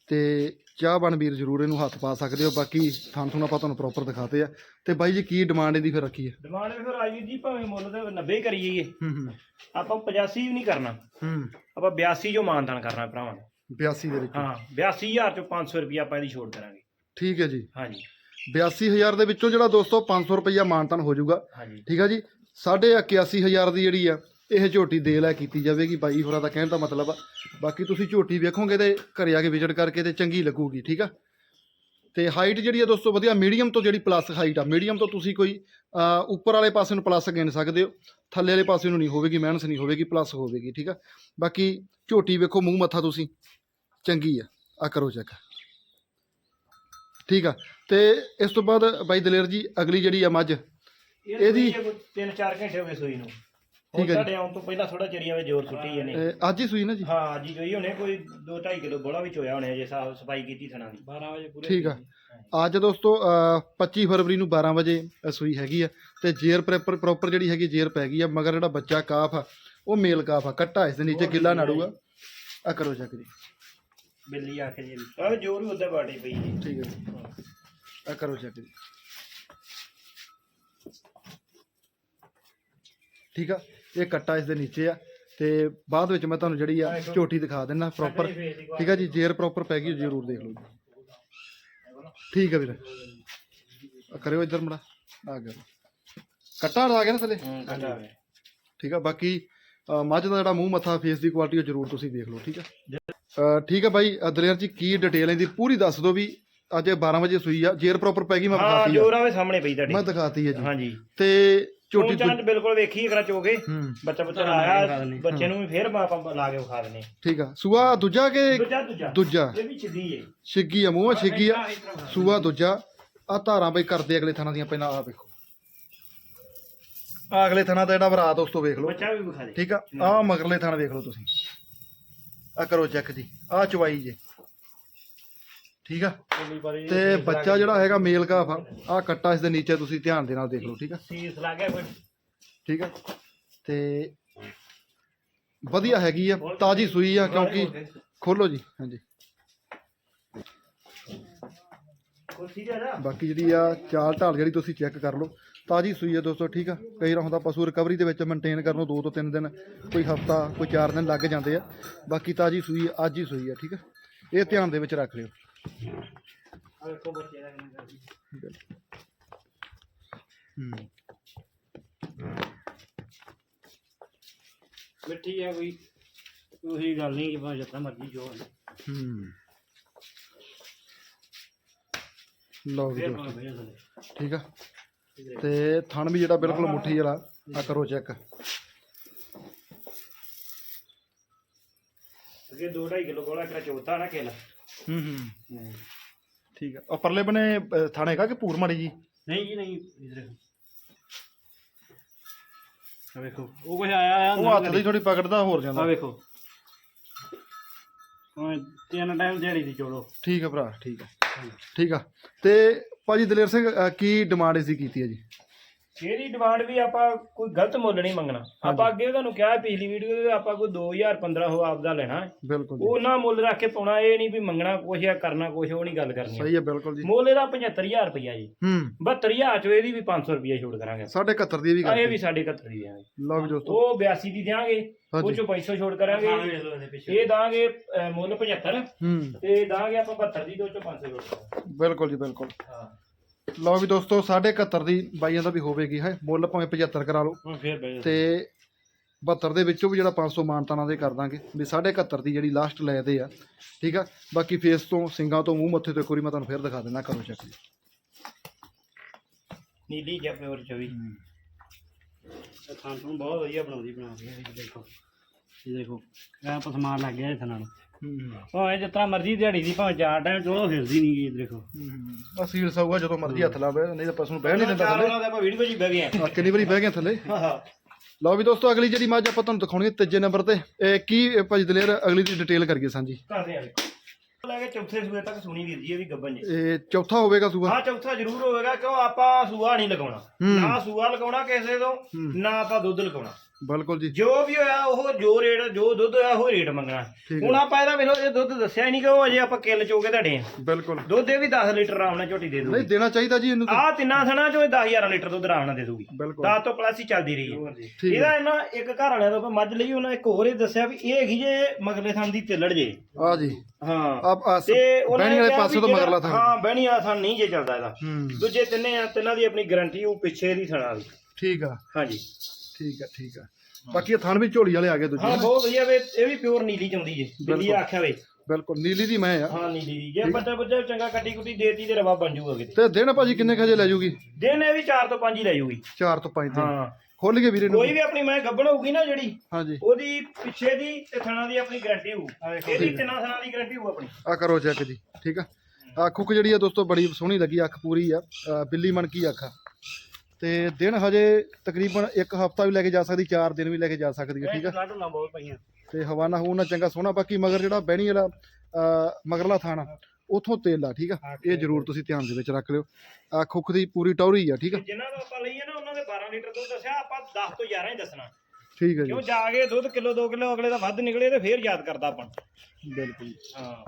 ਤੇ ਚਾਹ ਬਣ ਵੀਰ ਜ਼ਰੂਰ ਇਹਨੂੰ ਹੱਥ ਪਾ ਸਕਦੇ ਹੋ ਬਾਕੀ ਥਾਂ ਥੁਣ ਆਪਾਂ ਤੁਹਾਨੂੰ ਪ੍ਰੋਪਰ ਦਿਖਾਤੇ ਆ। ਤੇ ਬਾਈ ਜੀ ਕੀ ਡਿਮਾਂਡ ਇਹਦੀ ਫਿਰ ਰੱਖੀ ਹੈ ਡਿਮਾਂਡ ਫਿਰ ਰਾਜਵੀਰ ਜੀ ਭਾਵੇਂ ਮੁੱਲ ਤੇ 90 ਕਰੀ ਜਾਈਏ। ਹੂੰ ਹੂੰ। ਆਪਾਂ 85 ਵੀ ਨਹੀਂ ਕਰਨਾ। ਹੂੰ। ਆਪਾਂ 82 ਜੋ ਮਾਨਦਾਨ ਕਰਨਾ ਭਰਾਵਾਂ ਨੂੰ। 82 ਦੇ ਵਿੱਚ। ਹਾਂ 82000 ਚੋਂ 500 ਰੁਪਇਆ ਆਪਾਂ ਇਹਦੀ ਛੋੜ ਕਰਾਂਗੇ। ਠੀਕ ਹੈ ਜੀ। ਹਾਂਜੀ। 82000 ਦੇ ਵਿੱਚੋਂ ਜਿਹੜਾ ਦੋਸਤੋ 500 ਰੁਪਈਆ ਮਾਨਤਨ ਹੋ ਜਾਊਗਾ। ਠੀਕ ਆ ਜੀ। ਸਾਢੇ 81000 ਦੀ ਜਿਹੜੀ ਆ ਇਹ ਝੋਟੀ ਦੇ ਲੈ ਕੀਤੀ ਜਾਵੇਗੀ ਬਾਈ ਹੋਰਾਂ ਦਾ ਕਹਿਣ ਦਾ ਮਤਲਬ ਆ। ਬਾਕੀ ਤੁਸੀਂ ਝੋਟੀ ਵੇਖੋਗੇ ਤੇ ਘਰੇ ਆ ਕੇ ਵਿਜ਼ਿਟ ਕਰਕੇ ਤੇ ਚੰਗੀ ਲੱਗੂਗੀ ਠੀਕ ਆ? ਤੇ ਹਾਈਟ ਜਿਹੜੀ ਆ ਦੋਸਤੋ ਵਧੀਆ ਮੀਡੀਅਮ ਤੋਂ ਜਿਹੜੀ ਪਲੱਸ ਹਾਈਟ ਆ ਮੀਡੀਅਮ ਤੋਂ ਤੁਸੀਂ ਕੋਈ ਉੱਪਰ ਵਾਲੇ ਪਾਸੇ ਨੂੰ ਪਲੱਸ ਗਿਣ ਸਕਦੇ ਹੋ ਥੱਲੇ ਵਾਲੇ ਪਾਸੇ ਨੂੰ ਨਹੀਂ ਹੋਵੇਗੀ ਮਾਈਨਸ ਨਹੀਂ ਹੋਵੇਗੀ ਪਲੱਸ ਹੋਵੇਗੀ ਠੀਕ ਆ? ਬਾਕੀ ਝੋਟੀ ਵੇਖੋ ਮੂੰਹ ਮੱਥਾ ਤੁਸੀਂ ਚੰਗੀ ਆ ਆ ਕਰੋ ਚੈੱਕ ਠੀਕ ਆ ਤੇ ਇਸ ਤੋਂ ਬਾਅਦ ਬਾਈ ਦਲੇਰ ਜੀ ਅਗਲੀ ਜਿਹੜੀ ਆ ਮੱਝ ਇਹਦੀ- ਇਹਦੀ 3-4 ਘੰਟੇ ਹੋ ਗਏ ਸੂਈ ਨੂੰ। ਠੀਕ ਹੈ ਜੀ। ਸਾਡੇ ਆਉਣ ਤੋਂ ਪਹਿਲਾਂ ਥੋੜਾ ਚਿਰੀਆਂ ਵਿੱਚ ਜ਼ੋਰ ਸੁੱਟੀ ਇਹਨੇ ਇਹ ਅੱਜ ਹੀ ਸੂਈ ਨਾ ਜੀ? ਹਾਂ ਜੀ ਜੋਈ ਹੁਣੇ ਕੋਈ 2-2.5 ਕਿਲੋ ਬੋਲਾ ਵੀ ਚੋਇਆ ਹੁਣੇ ਜੇ ਸਾਫ਼ ਸਫ਼ਾਈ ਕੀਤੀ ਥਣਾ ਦੀ। 12 ਵਜੇ ਪੂਰੇ ਠੀਕ ਆ। ਅੱਜ ਦੋਸਤੋ ਅਹ, 25 ਫਰਵਰੀ ਨੂੰ 12 ਵਜੇ ਅ, ਸੂਈ ਹੈਗੀ ਆ ਤੇ ਜੇਰ ਪ੍ਰੋਪਰ ਪ੍ਰੋਪਰ ਜਿਹੜੀ ਹੈਗੀ ਜੇਰ ਪੈ ਗਈ ਆ ਮਗਰ ਜਿਹੜਾ ਬੱਚਾ ਕਾਫ ਆ ਉਹ ਮੇਲ ਕਾਫ ਆ ਕੱਟਾ ਇਸ ਦੇ ਨੀਚੇ ਗਿੱਲਾ ਨਾੜੂਗਾ ਆ। ਕਰੋ ਚੱਕ ਜੀ। ਬਿੱਲੀ ਆ ਕੇ ਜੀ। ਆ ਜੋਰ ਵੀ ਉੱਦਾਂ ਬਾਟੀ ਪਈ ਜੀ। ਠੀਕ ਹੈ ਜੀ। ਆ ਕਰੋ ਚੱਕ ਜੀ। ਠੀਕ ਆ? ਇਹ ਕੱਟਾ ਇਸ ਦੇ ਨੀਚੇ ਆ ਤੇ ਬਾਅਦ ਵਿੱਚ ਮੈਂ ਤੁਹਾਨੂੰ ਜਿਹੜੀ ਆ ਝੋਟੀ ਦਿਖਾ ਦਿੰਦਾ ਪ੍ਰੋਪਰ ਠੀਕ ਆ ਜੀ ਜੇਰ ਪ੍ਰੋਪਰ ਪੈ ਗਈ ਜ਼ਰੂਰ ਦੇਖ ਲਓ ਠੀਕ ਆ ਵੀਰ। ਆ ਕਰਿਓ ਇੱਧਰ ਮੜਾ ਆ ਗਿਆ। ਕੱਟਾ ਆ ਗਿਆ ਨਾ ਥੱਲੇ। ਠੀਕ ਆ ਬਾਕੀ ਮੱਝ ਦਾ ਜਿਹੜਾ ਮੂੰਹ ਮੱਥਾ ਫੇਸ ਦੀ ਕੁਆਲਿਟੀ ਉਹ ਜ਼ਰੂਰ ਤੁਸੀਂ ਦੇਖ ਲਓ ਠੀਕ ਆ? ਠੀਕ ਆ ਬਾਈ ਦਲੇਰ ਜੀ ਕੀ ਡਿਟੇਲ ਇਹਦੀ? ਪੂਰੀ ਦੱਸ ਦਿਓ ਵੀ ਅੱਜ 12 ਵਜੇ ਸੂਈ ਆ ਜੇਰ ਪ੍ਰੋਪਰ ਪੈ ਗਈ ਮੈਂ ਦਿਖਾਤੀ ਆ। ਜੋਰ ਆਵੇ ਸਾਹਮਣੇ ਪਈ ਤੁਹਾਡੀ। ਮੈਂ ਦਿਖਾਤੀ ਹੈ ਜੀ। ਹਾਂਜੀ। ਤੇ ਝੋਟੀ ਝੋਟੀ ਚੰਦ ਬਿਲਕੁਲ ਵੇਖੀ ਕਰਾ ਚੋਗੇ। ਹੂੰ। ਬੱਚਾ ਬੱਚਾ ਆਇਆ ਬੱਚੇ ਨੂੰ ਵੀ ਫੇਰ ਆਪਾਂ ਲਾ ਕੇ ਵਿਖਾ ਦਨੇ ਠੀਕ ਆ। ਸੂਆ ਦੂਜਾ ਕਿ ਦੂਜਾ ਦੂਜਾ। ਦੂਜਾ। ਇਹ ਵੀ ਛਿੱਦੀ ਏ। ਛਿੱਗੀ ਆ ਮੂੰਹ ਛਿੱਗੀ ਆ। ਸੂਆ ਦੂਜਾ। ਆ ਧਾਰਾਂ ਬਈ ਕਰਦੇ ਅਗਲੇ ਥਾਣਾ ਦੀਆਂ ਪਹਿਲਾਂ ਆ ਵੇਖੋ। ਆ ਅਗਲੇ ਥਾਣਾ ਦਾ ਜਿਹੜਾ ਭਰਾ ਦੋਸਤੋ ਵੇਖ ਲਓ। ਬੱਚਾ ਵੀ ਵਿਖਾ ਦੇ। ਠੀਕ ਆ? ਆ ਮਗਰਲੇ ਥਾਣਾ ਵੇਖ ਲਓ ਤੁਸੀਂ। ਆ ਕਰੋ ਚੈੱਕ ਜੀ। ਆ ਚਵਾਈ ਜੇ। ਠੀਕ ਆ? ਤੇ ਬੱਚਾ ਜਿਹੜਾ ਹੈਗਾ ਮੇਲ ਕਾਫ ਆ ਆ ਕੱਟਾ ਇਸ ਦੇ ਨੀਚੇ ਤੁਸੀਂ ਧਿਆਨ ਦੇ ਨਾਲ ਦੇਖ ਲਓ ਠੀਕ ਆ? ਸੀਸ ਲਾ ਗਿਆ ਕੋਈ? ਠੀਕ ਆ? ਤੇ ਵਧੀਆ ਹੈਗੀ ਆ ਤਾਜੀ ਸੂਈ ਆ ਕਿਉਂਕਿ ਖੋਲੋ ਜੀ ਹਾਂਜੀ। ਬਾਕੀ ਜਿਹੜੀ ਆ ਚਾਲ ਢਾਲ ਜਿਹੜੀ ਤੁਸੀਂ ਚੈੱਕ ਕਰ ਲਓ ਤਾਜੀ ਸੂਈ ਆ ਦੋਸਤੋ ਠੀਕ ਆ? ਕਈ ਵਾਰ ਹੁੰਦਾ ਪਸ਼ੂ ਰਿਕਵਰੀ ਦੇ ਵਿੱਚ ਮੇਨਟੇਨ ਕਰਨ ਨੂੰ 2 ਤੋਂ 3 ਦਿਨ ਕੋਈ ਹਫਤਾ ਕੋਈ 4 ਦਿਨ ਲੱਗ ਜਾਂਦੇ ਆ। ਬਾਕੀ ਤਾਜੀ ਸੂਈ ਅੱਜ ਹੀ ਸੂਈ ਆ ਠੀਕ ਆ? ਇਹ ਧਿਆਨ ਦੇ ਵਿੱਚ ਰੱਖ ਲਿਓ। ਆ ਵੇਖੋ ਬੱਚੇ ਦਾ ਕਿੰਨਾ ਕਰਦੀ ਠੀਕ ਆ ਹੂੰ ਮਿੱਠੀ ਆ ਕੋਈ ਉਹੀ ਗੱਲ ਨਹੀਂ ਕਿ ਭਾਵੇਂ ਜਿੱਦਾਂ ਮਰਜ਼ੀ ਜੋ ਹੋਵੇ। ਹੂੰ। ਲਓ ਦੋਸਤੋ ਦਿੰਦੇ ਠੀਕ ਆ। ਤੇ ਥਣ ਵੀ ਜਿਹੜਾ ਬਿਲਕੁਲ ਮੁੱਠੀ ਵਾਲਾ ਆ ਕਰੋ ਚੈੱਕ ਅੱਗੇ 2.5 ਕਿਲੋ ਕੋਲਾ ਕਰਾ ਚੌਥਾ ਨਾ ਕਿਲ ਹੂੰ ਹੂੰ। ਠੀਕ ਆ। ਉਹ ਪਰਲੇ ਬਨੇ ਅ, ਥਣ ਹੈਗਾ ਕਿ ਪੂਰ ਮਾੜੀ ਜੀ? ਨਹੀਂ ਜੀ ਨਹੀਂ ਇਧਰ ਆ ਵੇਖੋ ਉਹ ਕੁਝ ਆਇਆ ਆ ਉਹ ਹੱਥ ਦੀ ਥੋੜੀ ਪਕੜਦਾ ਹੋਰ ਆ ਜਾਂਦਾ ਵੇਖੋ। ਉਹ ਤਿੰਨ ਟਾਈਮ ਦਿਹਾੜੀ ਦੀ ਚੋਲੋ। ਠੀਕ ਆ ਭਰਾ ਠੀਕ ਆ। ਠੀਕ ਆ। ਤੇ ਭਾਜੀ ਦਲੇਰ ਸਿੰਘ ਅ, ਕੀ ਡਿਮਾਂਡ ਇਸਦੀ ਕੀਤੀ ਹੈ ਜੀ? ਇਹਦੀ ਡਿਮਾਂਡ ਵੀ ਆਪਾਂ ਕੋਈ ਗਲਤ ਮੁੱਲ ਨਹੀਂ ਮੰਗਣਾ। ਆਪਾਂ ਅੱਗੇ ਤੁਹਾਨੂੰ ਕਿਹਾ ਪਿਛਲੀ ਵੀਡੀਓ ਦੇ ਆਪਾਂ ਕੋਈ 2015 ਹੋ ਆਪਦਾ ਲੈਣਾ। ਹੈ। ਬਿਲਕੁਲ ਜੀ। ਉਹ ਨਾ ਮੁੱਲ ਰੱਖ ਕੇ ਪਾਉਣਾ ਇਹ ਨਹੀਂ ਵੀ ਮੰਗਣਾ ਕੁਛ ਜਾਂ ਕਰਨਾ ਕੁਛ ਉਹ ਨਹੀਂ ਗੱਲ ਕਰਨੀ। ਸਹੀ ਹੈ ਬਿਲਕੁਲ ਜੀ। ਮੁੱਲ ਇਹਦਾ 75000 ਰੁਪਇਆ ਜੀ। ਹੂੰ। 72000 ਚੋਂ ਇਹਦੀ ਵੀ 500 ਰੁਪਇਆ ਛੋੜ ਕਰਾਂਗੇ। ਸਾਢੇ 71 ਦੀ ਇਹ ਵੀ ਆ, ਗੱਲ ਇਹ ਵੀ ਸਾਡੇ 71 ਦੀ ਦਿਆਂਗੇ ਲਓ ਵੀ ਦੋਸਤੋ। ਉਹ 82 ਦੀ ਦਿਆਂਗੇ ਉਹ ਹਾਂਜੀ ਚੋਂ 500 ਛੋੜ ਕਰਾਂਗੇ। ਇਹ ਦਾਂਗੇ ਅ, ਮੁੱਲ 75 ਹੂੰ। ਤੇ ਦਾਂਗੇ ਆਪਾਂ 72 ਦੀ ਦੋ ਚੋਂ 500 ਛੋੜ ਕਰਾਂਗੇ। ਬਿਲਕੁਲ ਜੀ ਬਿਲਕੁਲ। ਹਾਂ। ਲਓ ਵੀ ਦੋਸਤੋ 71 ਦੀ ਬਾਈਆਂ ਦਾ ਵੀ ਹੋਵੇਗੀ ਹੈ? ਮੁੱਲ ਭਾਵੇਂ 75 ਕਰਾ ਲਓ। ਫੇਰ ਤੇ 72 ਦੇ ਵਿੱਚੋਂ ਵੀ ਜਿਹੜਾ 500 ਮਾਨਤਾਨਾ ਦੇ ਕਰ ਦਾਂਗੇ ਵੀ 71 ਦੀ ਜਿਹੜੀ ਲਾਸਟ ਲੈ ਦੇ ਆ ਠੀਕ ਆ? ਬਾਕੀ ਫੇਸ ਤੋਂ ਸਿੰਗਾਂ ਤੋਂ ਮੂੰਹ ਮੱਥੇ ਤੋਂ ਇੱਕ ਵਾਰੀ ਮੈਂ ਤੁਹਾਨੂੰ ਫੇਰ ਦਿਖਾ ਦਿੰਦਾ ਕਰੋ ਚੈੱਕ ਨੀਲੀ ਜਾਂ ਪਿਓਰ 24 ਥਾਂ ਤੋਂ ਬਹੁਤ ਵਧੀਆ ਬਣਾਉਂਦੀ ਬਣਾਉਂਦੀ ਹੈ ਇਹ ਦੇਖੋ ਇਹ ਦੇਖੋ ਐ ਪਸਮਾਨ ਲੱਗ ਗਿਆ ਇਹ ਥਾਂ ਨਾਲ। ਉਹ ਇਹ ਜਿਤਨਾ ਮਰਜ਼ੀ ਦਿਹਾੜੀ ਦੀ ਭਾਵੇਂ ਚਾਰ ਟਾਈਮ ਚੋਲੋ ਫਿਰਦੀ ਨਹੀਂ ਇਹ ਦੇਖੋ। ਆ ਸੀਲ ਸੌਗਾ ਜਦੋਂ ਮਰਜ਼ੀ ਹੱਥ ਲਾ ਬੈ ਨਹੀਂ ਤਾਂ ਪਸ਼ੂ ਨੂੰ ਬਹਿ ਨਹੀਂ ਦਿੰਦਾ ਚਾਰ ਥੱਲੇ। ਤਾਂ ਆਪਾਂ ਵੀਡੀਓ ਹੀ ਬਹਿ ਗਏ ਆ। ਕਿੰਨੀ ਵਾਰੀ ਬਹਿ ਗਿਆ ਥੱਲੇ? ਹਾਂ ਲਓ ਵੀ ਦੋਸਤੋ ਅਗਲੀ ਜਿਹੜੀ ਮੱਝ ਆਪਾਂ ਤੁਹਾਨੂੰ ਦਿਖਾਉਣੀ ਹੈ ਤੀਜੇ ਨੰਬਰ ਤੇ ਇਹ ਕੀ ਭਾਜੀ ਦਲੇਰ ਅਗਲੀ ਦੀ ਡਿਟੇਲ ਕਰੀਏ ਸਾਂਝੀ। ਕਰਦੇ ਆ ਲੈ ਕੇ ਚੌਥੇ ਸੂਏ ਤੱਕ ਸੁਣੀ ਵੀਰ ਜੀ ਇਹ ਵੀ ਗੱਬਨ ਜੀ। ਇਹ ਚੌਥਾ ਹੋਵੇਗਾ ਸੂਆ? ਹਾਂ ਚੌਥਾ ਜ਼ਰੂਰ ਹੋਵੇਗਾ ਕਿਉਂ ਆਪਾਂ ਸੂਆ ਨਹੀਂ ਲਗਾਉਣਾ। ਨਾ ਸੂਆ ਲਗਾਉਣਾ ਕਿਸੇ ਤੋਂ ਨਾ ਆਪਾਂ ਦੁੱਧ ਲਗਾਉਣਾ। ਬਿਲਕੁਲ ਜੀ। ਜੋ ਵੀ ਹੋਇਆ ਉਹ ਜੋ ਰੇਟ ਜੋ ਦੁੱਧ ਹੋਇਆ ਉਹ ਰੇਟ ਮੰਗਣਾ। ਠੀਕ ਹੁਣ ਆਪਾਂ ਇਹਦਾ ਵੇਖੋ ਇਹ ਦੁੱਧ ਦੱਸਿਆ ਹੀ ਨਹੀਂ ਕਿ ਉਹ ਅਜੇ ਆਪਾਂ ਕਿੱਲ ਚੋਕੇ ਤੁਹਾਡੇ ਆ। ਬਿਲਕੁਲ। ਦੁੱਧ ਇਹ ਵੀ 10 ਲੀਟਰ ਆਰਾਮ ਨਾਲ ਝੋਟੀ ਦੇ ਨਹੀਂ ਦੂਗੀ ਦੇਣਾ ਚਾਹੀਦਾ ਜੀ ਇਹਨੂੰ ਤਾਂ। ਆਹ ਤਿੰਨਾਂ ਥਣਾ ਚੋਂ 10000 ਲੀਟਰ ਦੁੱਧ ਆਰਾਮ ਨਾਲ ਦੇ ਦੂਗੀ। ਬਿਲਕੁਲ। 10 ਤੋਂ ਪਲੱਸ ਹੀ ਚੱਲਦੀ ਰਹੀ ਹੈ। ਠੀਕ ਇਹਦਾ ਇਹਨਾਂ ਇੱਕ ਘਰ ਵਾਲਿਆਂ ਤੋਂ ਆਪਾਂ ਮੱਝ ਲਈ ਉਹਨਾਂ ਇੱਕ ਹੋਰ ਹੀ ਦੱਸਿਆ ਵੀ ਇਹ ਹੈਗੀ ਜੇ ਮਗਰਲੇ ਥਣ ਦੀ ਤਿੱਲੜ ਜੇ। ਆ ਜੀ। ਹਾਂ। ਆਪ ਆ ਤੇ ਉਹਨਾਂ ਬਹਿਣੀ ਨੇ ਵਾਲੇ ਕਿਹਾ ਪਾਸੇ ਵੀ ਤੋਂ ਜਿਹੜਾ- ਮਗਰਲਾ ਥਾਂ ਹਾਂ ਬਹਿਣੀ ਵਾਲਾ ਥਣ ਨਹੀਂ ਜੇ ਚੱਲਦਾ ਇਹਦਾ। ਹੂੰ। ਦੂਜੇ ਤਿੰਨੇ ਆ ਤਿੰਨਾਂ ਦੀ ਆਪਣੀ ਗਾਰੰਟੀ ਉਹ ਪਿੱਛੇ ਦੀ ਥਣਾ ਦੀ ਠੀਕ ਆ। ਹਾਂਜੀ। ਠੀਕ ਆ ਠੀਕ ਆ। ਬਾਕੀ ਇਹ ਥਣ ਵੀ ਝੋਲੀ ਵਾਲੇ ਆ ਗਏ ਦੂਜੇ। ਹਾਂ ਬਹੁਤ ਵਧੀਆ ਵੇ ਇਹ ਵੀ ਪਿਓਰ ਨੀਲੀ ਚ ਆਉਂਦੀ ਜੇ ਬਿੱਲੀ ਆਖਿਆ ਵੇ। ਬਿਲਕੁਲ ਨੀਲੀ ਦੀ ਮੈਂ ਆ। ਹਾਂ ਨੀਲੀ ਦੀ। ਜੇ ਬੱਚਾ ਬੱਚਾ ਚੰਗਾ ਕੱਟੀ ਕੁੱਟੀ ਦੇਤੀ ਤੇ ਰਵਾ ਬਣ ਜੂਗਾ ਕਿਤੇ। ਤੇ ਦੇਣਾ ਭਾਜੀ ਕਿੰਨੇ ਖਜੇ ਲੈ ਜੂਗੀ? ਦਿਨ ਇਹ ਵੀ 4 ਤੋਂ 5 ਹੀ ਲੈ ਜੂਗੀ। 4 ਤੋਂ 5 ਦਿਨ। ਹਾਂ। ਖੋਲ ਕੇ ਵੀਰੇ ਨੂੰ? ਕੋਈ ਵੀ ਆਪਣੀ ਮੈਂ ਗੱਬਣ ਹੋਊਗੀ ਨਾ ਜਿਹੜੀ ਹਾਂਜੀ। ਉਹਦੀ ਪਿੱਛੇ ਦੀ ਤੇ ਥਣਾ ਦੀ ਆਪਣੀ ਗਾਰੰਟੀ ਹੋਊ। ਇਹਦੀ ਤਿੰਨਾਂ ਥਣਾ ਦੀ ਗਾਰੰਟੀ ਹੋਊ ਆਪਣੀ। ਆ ਕਰੋ ਚੈੱਕ ਜੀ ਠੀਕ ਆ? ਆ ਖੁੱਕ ਜਿਹੜੀ ਆ ਦੋਸਤੋ ਬੜੀ ਸੋਹਣੀ ਲੱਗੀ ਅੱਖ ਪੂਰੀ ਆ। ਬਿੱਲੀ ਮਣ ਕੀ ਅੱਖ ਆ। ਤੇ ਦਿਨ ਹਜੇ ਤਕਰੀਬਨ ਇੱਕ ਹਫਤਾ ਵੀ ਲੈ ਕੇ ਜਾ ਸਕਦੀ 4 ਦਿਨ ਵੀ ਲੈ ਕੇ ਜਾ ਸਕਦੀ ਹੈ ਠੀਕ ਆ? ਲਾਡੂ ਨਾ ਬਹੁਤ ਪਈਆਂ। ਤੇ ਹਵਾਨਾ ਹੂਨਾ ਚੰਗਾ ਸੋਹਣਾ ਬਾਕੀ ਮਗਰ ਜਿਹੜਾ ਬਹਿਣੀ ਵਾਲਾ ਮਗਰਲਾ ਥਾਣਾ ਉਥੋਂ ਤੇਲ ਆ ਠੀਕ ਆ? ਇਹ ਜ਼ਰੂਰ ਤੁਸੀਂ ਧਿਆਨ ਦੇ ਵਿੱਚ ਰੱਖ ਲਿਓ। ਆ ਖੁੱਕ ਦੀ ਪੂਰੀ ਟੌਰੀ ਆ ਠੀਕ ਆ? ਜਿਨ੍ਹਾਂ ਤੋਂ ਆਪਾਂ ਲਈਏ ਨਾ ਉਹਨਾਂ ਦੇ 12 ਲੀਟਰ ਦੁੱਧ ਦੱਸਿਆ ਆਪਾਂ 10 ਤੋਂ 11 ਹੀ ਦੱਸਣਾ। ਠੀਕ ਹੈ ਜੀ। ਕਿਉਂ ਜਾ ਕੇ ਦੁੱਧ ਕਿਲੋ 2 ਕਿਲੋ ਅਗਲੇ ਦਾ ਵੱਧ ਨਿਕਲੇ ਤੇ ਫੇਰ ਯਾਦ ਕਰਦਾ ਆਪਾਂ। ਬਿਲਕੁਲ। ਹਾਂ।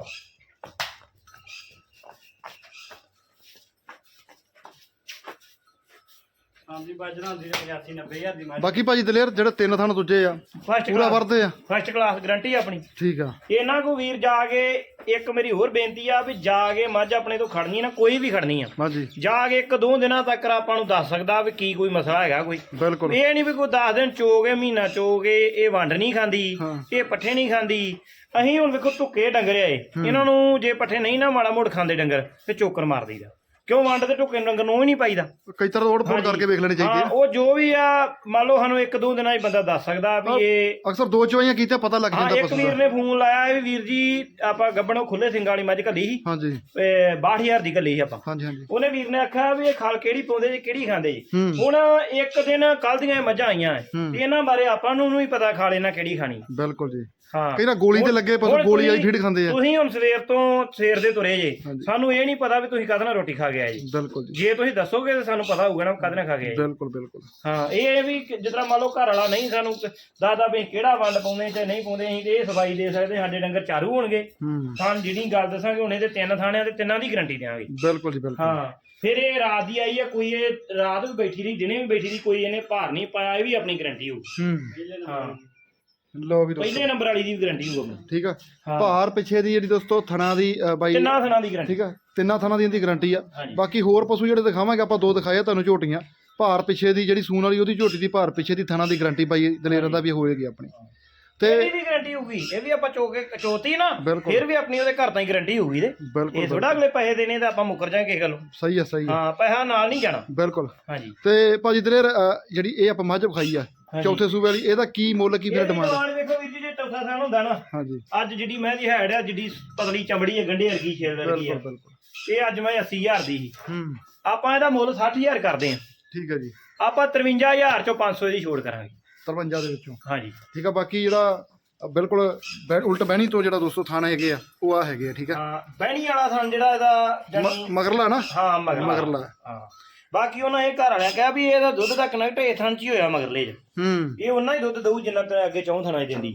ਹਾਂਜੀ ਬਾਜਰਾ ਹੁੰਦੀ 85 90000 ਦੀ ਮੱਝ ਬਾਕੀ ਭਾਜੀ ਦਲੇਰ ਜਿਹੜੇ ਤਿੰਨ ਥਾਣ ਦੂਜੇ ਆ ਫਸਟ ਪੂਰਾ ਵਰਦੇ ਆ। ਫਸਟ ਕਲਾਸ ਗਾਰੰਟੀ ਆਪਣੀ। ਠੀਕ ਆ। ਇਹਨਾਂ ਕੋ ਵੀਰ ਜਾ ਕੇ ਇੱਕ ਮੇਰੀ ਹੋਰ ਬੇਨਤੀ ਆ ਵੀ ਜਾ ਕੇ ਮੱਝ ਆਪਣੇ ਤੋਂ ਖੜਨੀ ਨਾ ਕੋਈ ਵੀ ਖੜਨੀ ਆ। ਹਾਂਜੀ। ਜਾ ਕੇ ਇੱਕ ਦੋ ਦਿਨਾਂ ਤੱਕ ਆਪਾਂ ਨੂੰ ਦੱਸ ਸਕਦਾ ਵੀ ਕੀ ਕੋਈ ਮਸਲਾ ਹੈਗਾ ਕੋਈ। ਬਿਲਕੁਲ। ਇਹ ਨਹੀਂ ਵੀ ਕੋਈ 10 ਦਿਨ ਚੋਗੇ ਮਹੀਨਾ ਚੋਗੇ ਇਹ ਵੰਡ ਨਹੀਂ ਖਾਂਦੀ। ਇਹ ਪੱਠੇ ਨਹੀਂ ਖਾਂਦੀ। ਅਸੀਂ ਹੁਣ ਵੇਖੋ ਧੁੱਕੇ ਡੰਗਰ ਆਏ। ਇਹਨਾਂ ਨੂੰ ਜੇ ਪੱਠੇ ਨਹੀਂ ਨਾ ਮਾੜਾ ਮੋੜ ਖਾਂਦੇ ਡੰਗਰ ਤੇ ਚੋਕਰ ਮਾਰ ਦਈਦਾ। ਕਿਉਂ ਵੰਡ ਤੇ ਢੁੱਕੇ ਡੰਗਰ ਨੂੰ ਹੀ ਨਹੀਂ ਪਾਈਦਾ। ਕਈ ਤਰ੍ਹਾਂ ਓੜ ਫੋੜ ਕਰਕੇ ਵੇਖ ਲੈਣੀ ਚਾਹੀਦੀ ਹਾਂ ਹੈ ਉਹ ਜੋ ਵੀ ਆ ਮੰਨ ਲਓ ਸਾਨੂੰ ਇੱਕ ਦੋ ਦਿਨਾਂ 'ਚ ਬੰਦਾ ਦੱਸ ਸਕਦਾ ਵੀ ਇਹ ਅਕਸਰ ਦੋ ਚਵਾਈਆਂ ਕੀਤੇ ਪਤਾ ਲੱਗ ਹਾਂ ਜਾਂਦਾ ਇੱਕ ਪਸ਼ੂ ਵੀਰ ਦਾ ਨੇ ਫੋਨ ਲਾਇਆ ਵੀ ਵੀਰ ਜੀ ਆਪਾਂ ਗੱਬਣੋਂ ਖੁੱਲੇ ਸਿੰਘਾਂ ਵਾਲੀ ਮੱਝ ਘੱਲੀ ਸੀ। ਹਾਂਜੀ। ਇਹ 62000 ਦੀ ਘੱਲੀ ਸੀ ਆਪਾਂ। ਹਾਂਜੀ ਹਾਂਜੀ। ਉਹਨੇ ਵੀਰ ਨੇ ਆਖਿਆ ਵੀ ਇਹ ਖਲ ਕਿਹੜੀ ਪਾਉਂਦੇ ਜੀ ਕਿਹੜੀ ਖਾਂਦੇ ਜੀ? ਹੂੰ। ਹੁਣ ਇੱਕ ਦਿਨ ਕੱਲ ਦੀਆਂ ਇਹ ਮੱਝਾਂ ਆਈਆਂ ਐ। ਹੂੰ। ਤੇ ਇਹਨਾਂ ਬਾਰੇ ਆਪਾਂ ਨੂੰ ਨਹੀਂ ਪਤਾ ਖਾਲੇ ਨਾਲ ਕਿਹੜੀ ਖਾਣੀ। ਬਿਲਕੁਲ ਜੀ। ਹਾਂ। ਕਈ ਨਾ ਗੋਲੀ ਤੇ ਲੱਗੇ ਹੁਣ ਗੋਲੀ ਵਾਲੀ ਤੁਸੀਂ- ਫੀਡ ਖਾਂਦੇ ਆ। ਤੁਸੀਂ ਹੁਣ ਸਵੇਰ ਤੋਂ ਸਵੇਰ ਦੇ ਤੁਰੇ ਜੇ। ਹਾਂਜੀ। ਸਾਨੂੰ ਇਹ ਨਹੀਂ ਪਤਾ ਵੀ ਤੁਸੀਂ ਕਦ ਨਾਲ ਰੋਟੀ ਖਾ ਆਏ ਜੀ। ਬਿਲਕੁਲ ਜੀ। ਜੇ ਤੁਸੀਂ ਦੱਸੋਗੇ ਤਾਂ ਸਾਨੂੰ ਪਤਾ ਹੋਊਗਾ ਨਾ ਕਦ ਨਾਲ ਖਾ ਜੀ। ਬਿਲਕੁਲ ਬਿਲਕੁਲ। ਹਾਂ ਇਹ ਵੀ ਕਿ ਜਿਸ ਤਰ੍ਹਾਂ ਮੰਨ ਲਓ ਘਰ ਵਾਲਾ ਨਹੀਂ ਸਾਨੂੰ ਦਾਦਾ ਵੀ ਕਿਹੜਾ ਵੰਡ ਪਾਉਂਦੇ ਤੇ ਨਹੀਂ ਪਾਉਂਦੇ ਅਸੀਂ ਤੇ ਇਹ ਸਫ਼ਾਈ ਦੇ ਸਕਦੇ ਸਾਡੇ ਡੰਗਰ ਚਾਰੂ ਹੋਣਗੇ। ਹੂੰ। ਸਾਨੂੰ ਜਿਹੜੀ ਗੱਲ ਦੱਸਾਂਗੇ ਹੁਣੇ ਤੇ ਤਿੰਨ ਥਾਣਿਆਂ ਤੇ ਤਿੰਨਾਂ ਦੀ ਗਾਰੰਟੀ ਦੇਵਾਂਗੇ ਬਿਲਕੁਲ ਜੀ ਬਿਲਕੁਲ। ਹਾਂ ਫਿਰ ਇਹ ਰਾਤ ਦੀ ਆਈ ਹੈ ਕੋਈ ਇਹ ਰਾਤ ਵੀ ਬੈਠੀ ਰਹੀ ਦਿਨੇ ਵੀ ਬੈਠੀ ਰਹੀ ਕੋਈ ਇਹਨੇ ਭਾਰ ਨਹੀਂ ਪਾਇਆ ਇਹ ਵੀ ਆਪਣੀ ਗਾਰੰਟੀ ਹੋਊ। ਹੂੰ। ਹਾਂ। ਲਓ ਵੀ ਦੋਸਤੋ। ਪਹਿਲੇ ਨੰਬਰ ਵਾਲੀ ਦੀ ਗਾਰੰਟੀ ਹੋਊ ਆਪਣੀ। ਠੀਕ ਆ? ਹਾਂ। ਭਾਰ ਪਿੱਛੇ ਦੀ ਜਿਹੜੀ ਦੋਸਤੋ ਥਣਾ ਦੀ ਅ, ਬਾਈ ਤਿੰਨਾਂ ਥਾਣਾਂ ਦੀ ਗਾਰੰਟੀ ਠੀਕ ਆ? ਤਿੰਨਾਂ ਥਾਣਾ ਦੀ ਇਹਦੀ ਗਾਰੰਟੀ ਆ। ਹਾਂਜੀ। ਬਾਕੀ ਹੋਰ ਪਸ਼ੂ ਜਿਹੜੇ ਦਿਖਾਵਾਂਗੇ ਆਪਾਂ ਦੋ ਦਿਖਾਏ ਆ ਤੁਹਾਨੂੰ ਝੋਟੀਆਂ। ਭਾਰ ਪਿੱਛੇ ਦੀ ਜਿਹੜੀ ਸੂਣ ਵਾਲੀ ਉਹਦੀ ਝੋਟੀ ਦੀ ਭਾਰ ਪਿੱਛੇ ਦੀ ਥਣਾ ਦੀ ਗਾਰੰਟੀ ਬਾਈ ਦਲੇਰਾਂ ਦਾ ਵੀ ਹੋਏਗੀ ਆਪਣੀ। ਤੇ ਇਹਦੀ ਵੀ ਗਾਰੰਟੀ ਹੋਊਗੀ। ਇਹ ਵੀ ਆਪਾਂ ਚੋਕੇ ਚੋਤੀ ਨਾ ਬਿਲਕੁਲ। ਫਿਰ ਵੀ ਆਪਣੀ ਉਹਦੇ ਘਰ ਤਾਂ ਹੀ ਗਾਰੰਟੀ ਹੋਊਗੀ ਬਿਲਕੁਲ ਇਹ ਥੋੜਾ ਅਗਲੇ ਪੈਸੇ ਦੇਣੇ ਤਾਂ ਆਪਾਂ ਮੁੱਕਰ ਜਾਾਂਗੇ ਕਿਸੇ ਗੱਲੋਂ। ਸਹੀ ਆ ਸਹੀ ਆ। ਹਾਂ ਪੈਸਾ ਨਾਲ ਨਹੀਂ ਜਾਣਾ। ਬਿਲਕੁਲ। ਹਾਂਜੀ। ਤੇ ਭਾਜੀ ਦਲੇਰ ਅ, ਜਿਹੜੀ ਇਹ ਆਪਾਂ ਮੱਝ ਵਿਖਾਈ ਆ। ਚੌਥੇ ਸੂਬੇ ਵਾਲੀ ਇਹਦਾ ਕੀ ਮੁੱਲ ਕੀ ਫਿਰ ਡਿਮਾਂਡ ਦੁਕਾਨ ਵੇਖੋ ਵੀਰ ਜੀ ਜੇ ਚੌਥਾ ਥਾਨ ਹੁੰਦਾ ਨਾ ਹਾਂਜੀ। ਅੱਜ ਜਿਹੜੀ ਮੈਂ ਦੀ ਹੈਡ ਆ ਜਿੱਡੀ ਪਤਲੀ ਚਮੜੀ ਹੈ ਗੰਢੇ ਵਰਗੀ ਛੇਲ ਵਰਗੀ ਬਿਲਕੁਲ ਇਹ ਅੱਜ ਮੈਂ 80000 ਦੀ ਸੀ। ਹੂੰ। ਆਪਾਂ ਇਹਦਾ ਮੁੱਲ 60000 ਕਰਦੇ ਆ ਠੀਕ ਹੈ ਜੀ। ਆਪਾਂ 53000 ਚੋਂ 500 ਦੀ ਛੋੜ ਕਰਾਂਗੇ। 53 ਦੇ ਵਿੱਚੋਂ। ਹਾਂਜੀ। ਠੀਕ ਆ ਬਾਕੀ ਜਿਹੜਾ ਬਿਲਕੁਲ ਉਲਟ ਬਹਿਣੀ ਤੋਂ ਜਿਹੜਾ ਦੋਸਤੋ ਥਾਣਾ ਹੈਗੇ ਆ ਉਹ ਆ ਹੈਗੇ ਆ ਠੀਕ ਆ ਹਾਂ ਬਹਿਣੀ ਵਾਲਾ ਥਣ ਜਿਹੜਾ ਇਹਦਾ ਮਗਰਲਾ ਨਾ? ਹਾਂ ਮਗਰਲਾ। ਹਾਂ। ਬਾਕੀ ਉਹਨਾਂ ਇਹ ਘਰ ਵਾਲਿਆਂ ਕਿਹਾ ਵੀ ਇਹਦਾ ਦੁੱਧ ਦਾ ਕਨੈਕਟ ਇਹ ਥਣ ਚ ਹੀ ਹੋਇਆ ਮਗਰਲੇ ਚ ਹੂੰ। ਇਹ ਉਹਨਾਂ ਹੀ ਦੁੱਧ ਦਊ ਜਿੰਨਾ ਤੇ ਅੱਗੇ ਚੌਂ ਥਣਾ ਦਿੰਦੀ।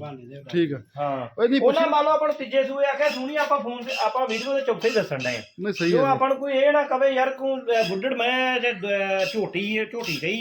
ਠੀਕ ਆ। ਹਾਂ। ਉਹ ਨਹੀਂ ਉਹਨਾਂ ਮੰਨ ਲਓ ਆਪਾਂ ਨੂੰ ਤੀਜੇ ਸੂਏ ਆਖਿਆ ਸੁਣੀ ਆਪਾਂ ਫੋਨ ਤੇ ਆਪਾਂ ਵੀਡੀਓ ਦੇ ਚੌਥੇ ਹੀ ਦੱਸਣ ਡਏ ਆ। ਨਹੀਂ ਸਹੀ ਜੋ ਆਪਾਂ ਨੂੰ ਕੋਈ ਇਹ ਨਾ ਕਵੇ ਯਾਰ ਕੋ ਬੁੱਢੜ ਮੈਂ ਤੇ ਅਹ, ਝੋਟੀ ਝੋਟੀ ਕਹੀ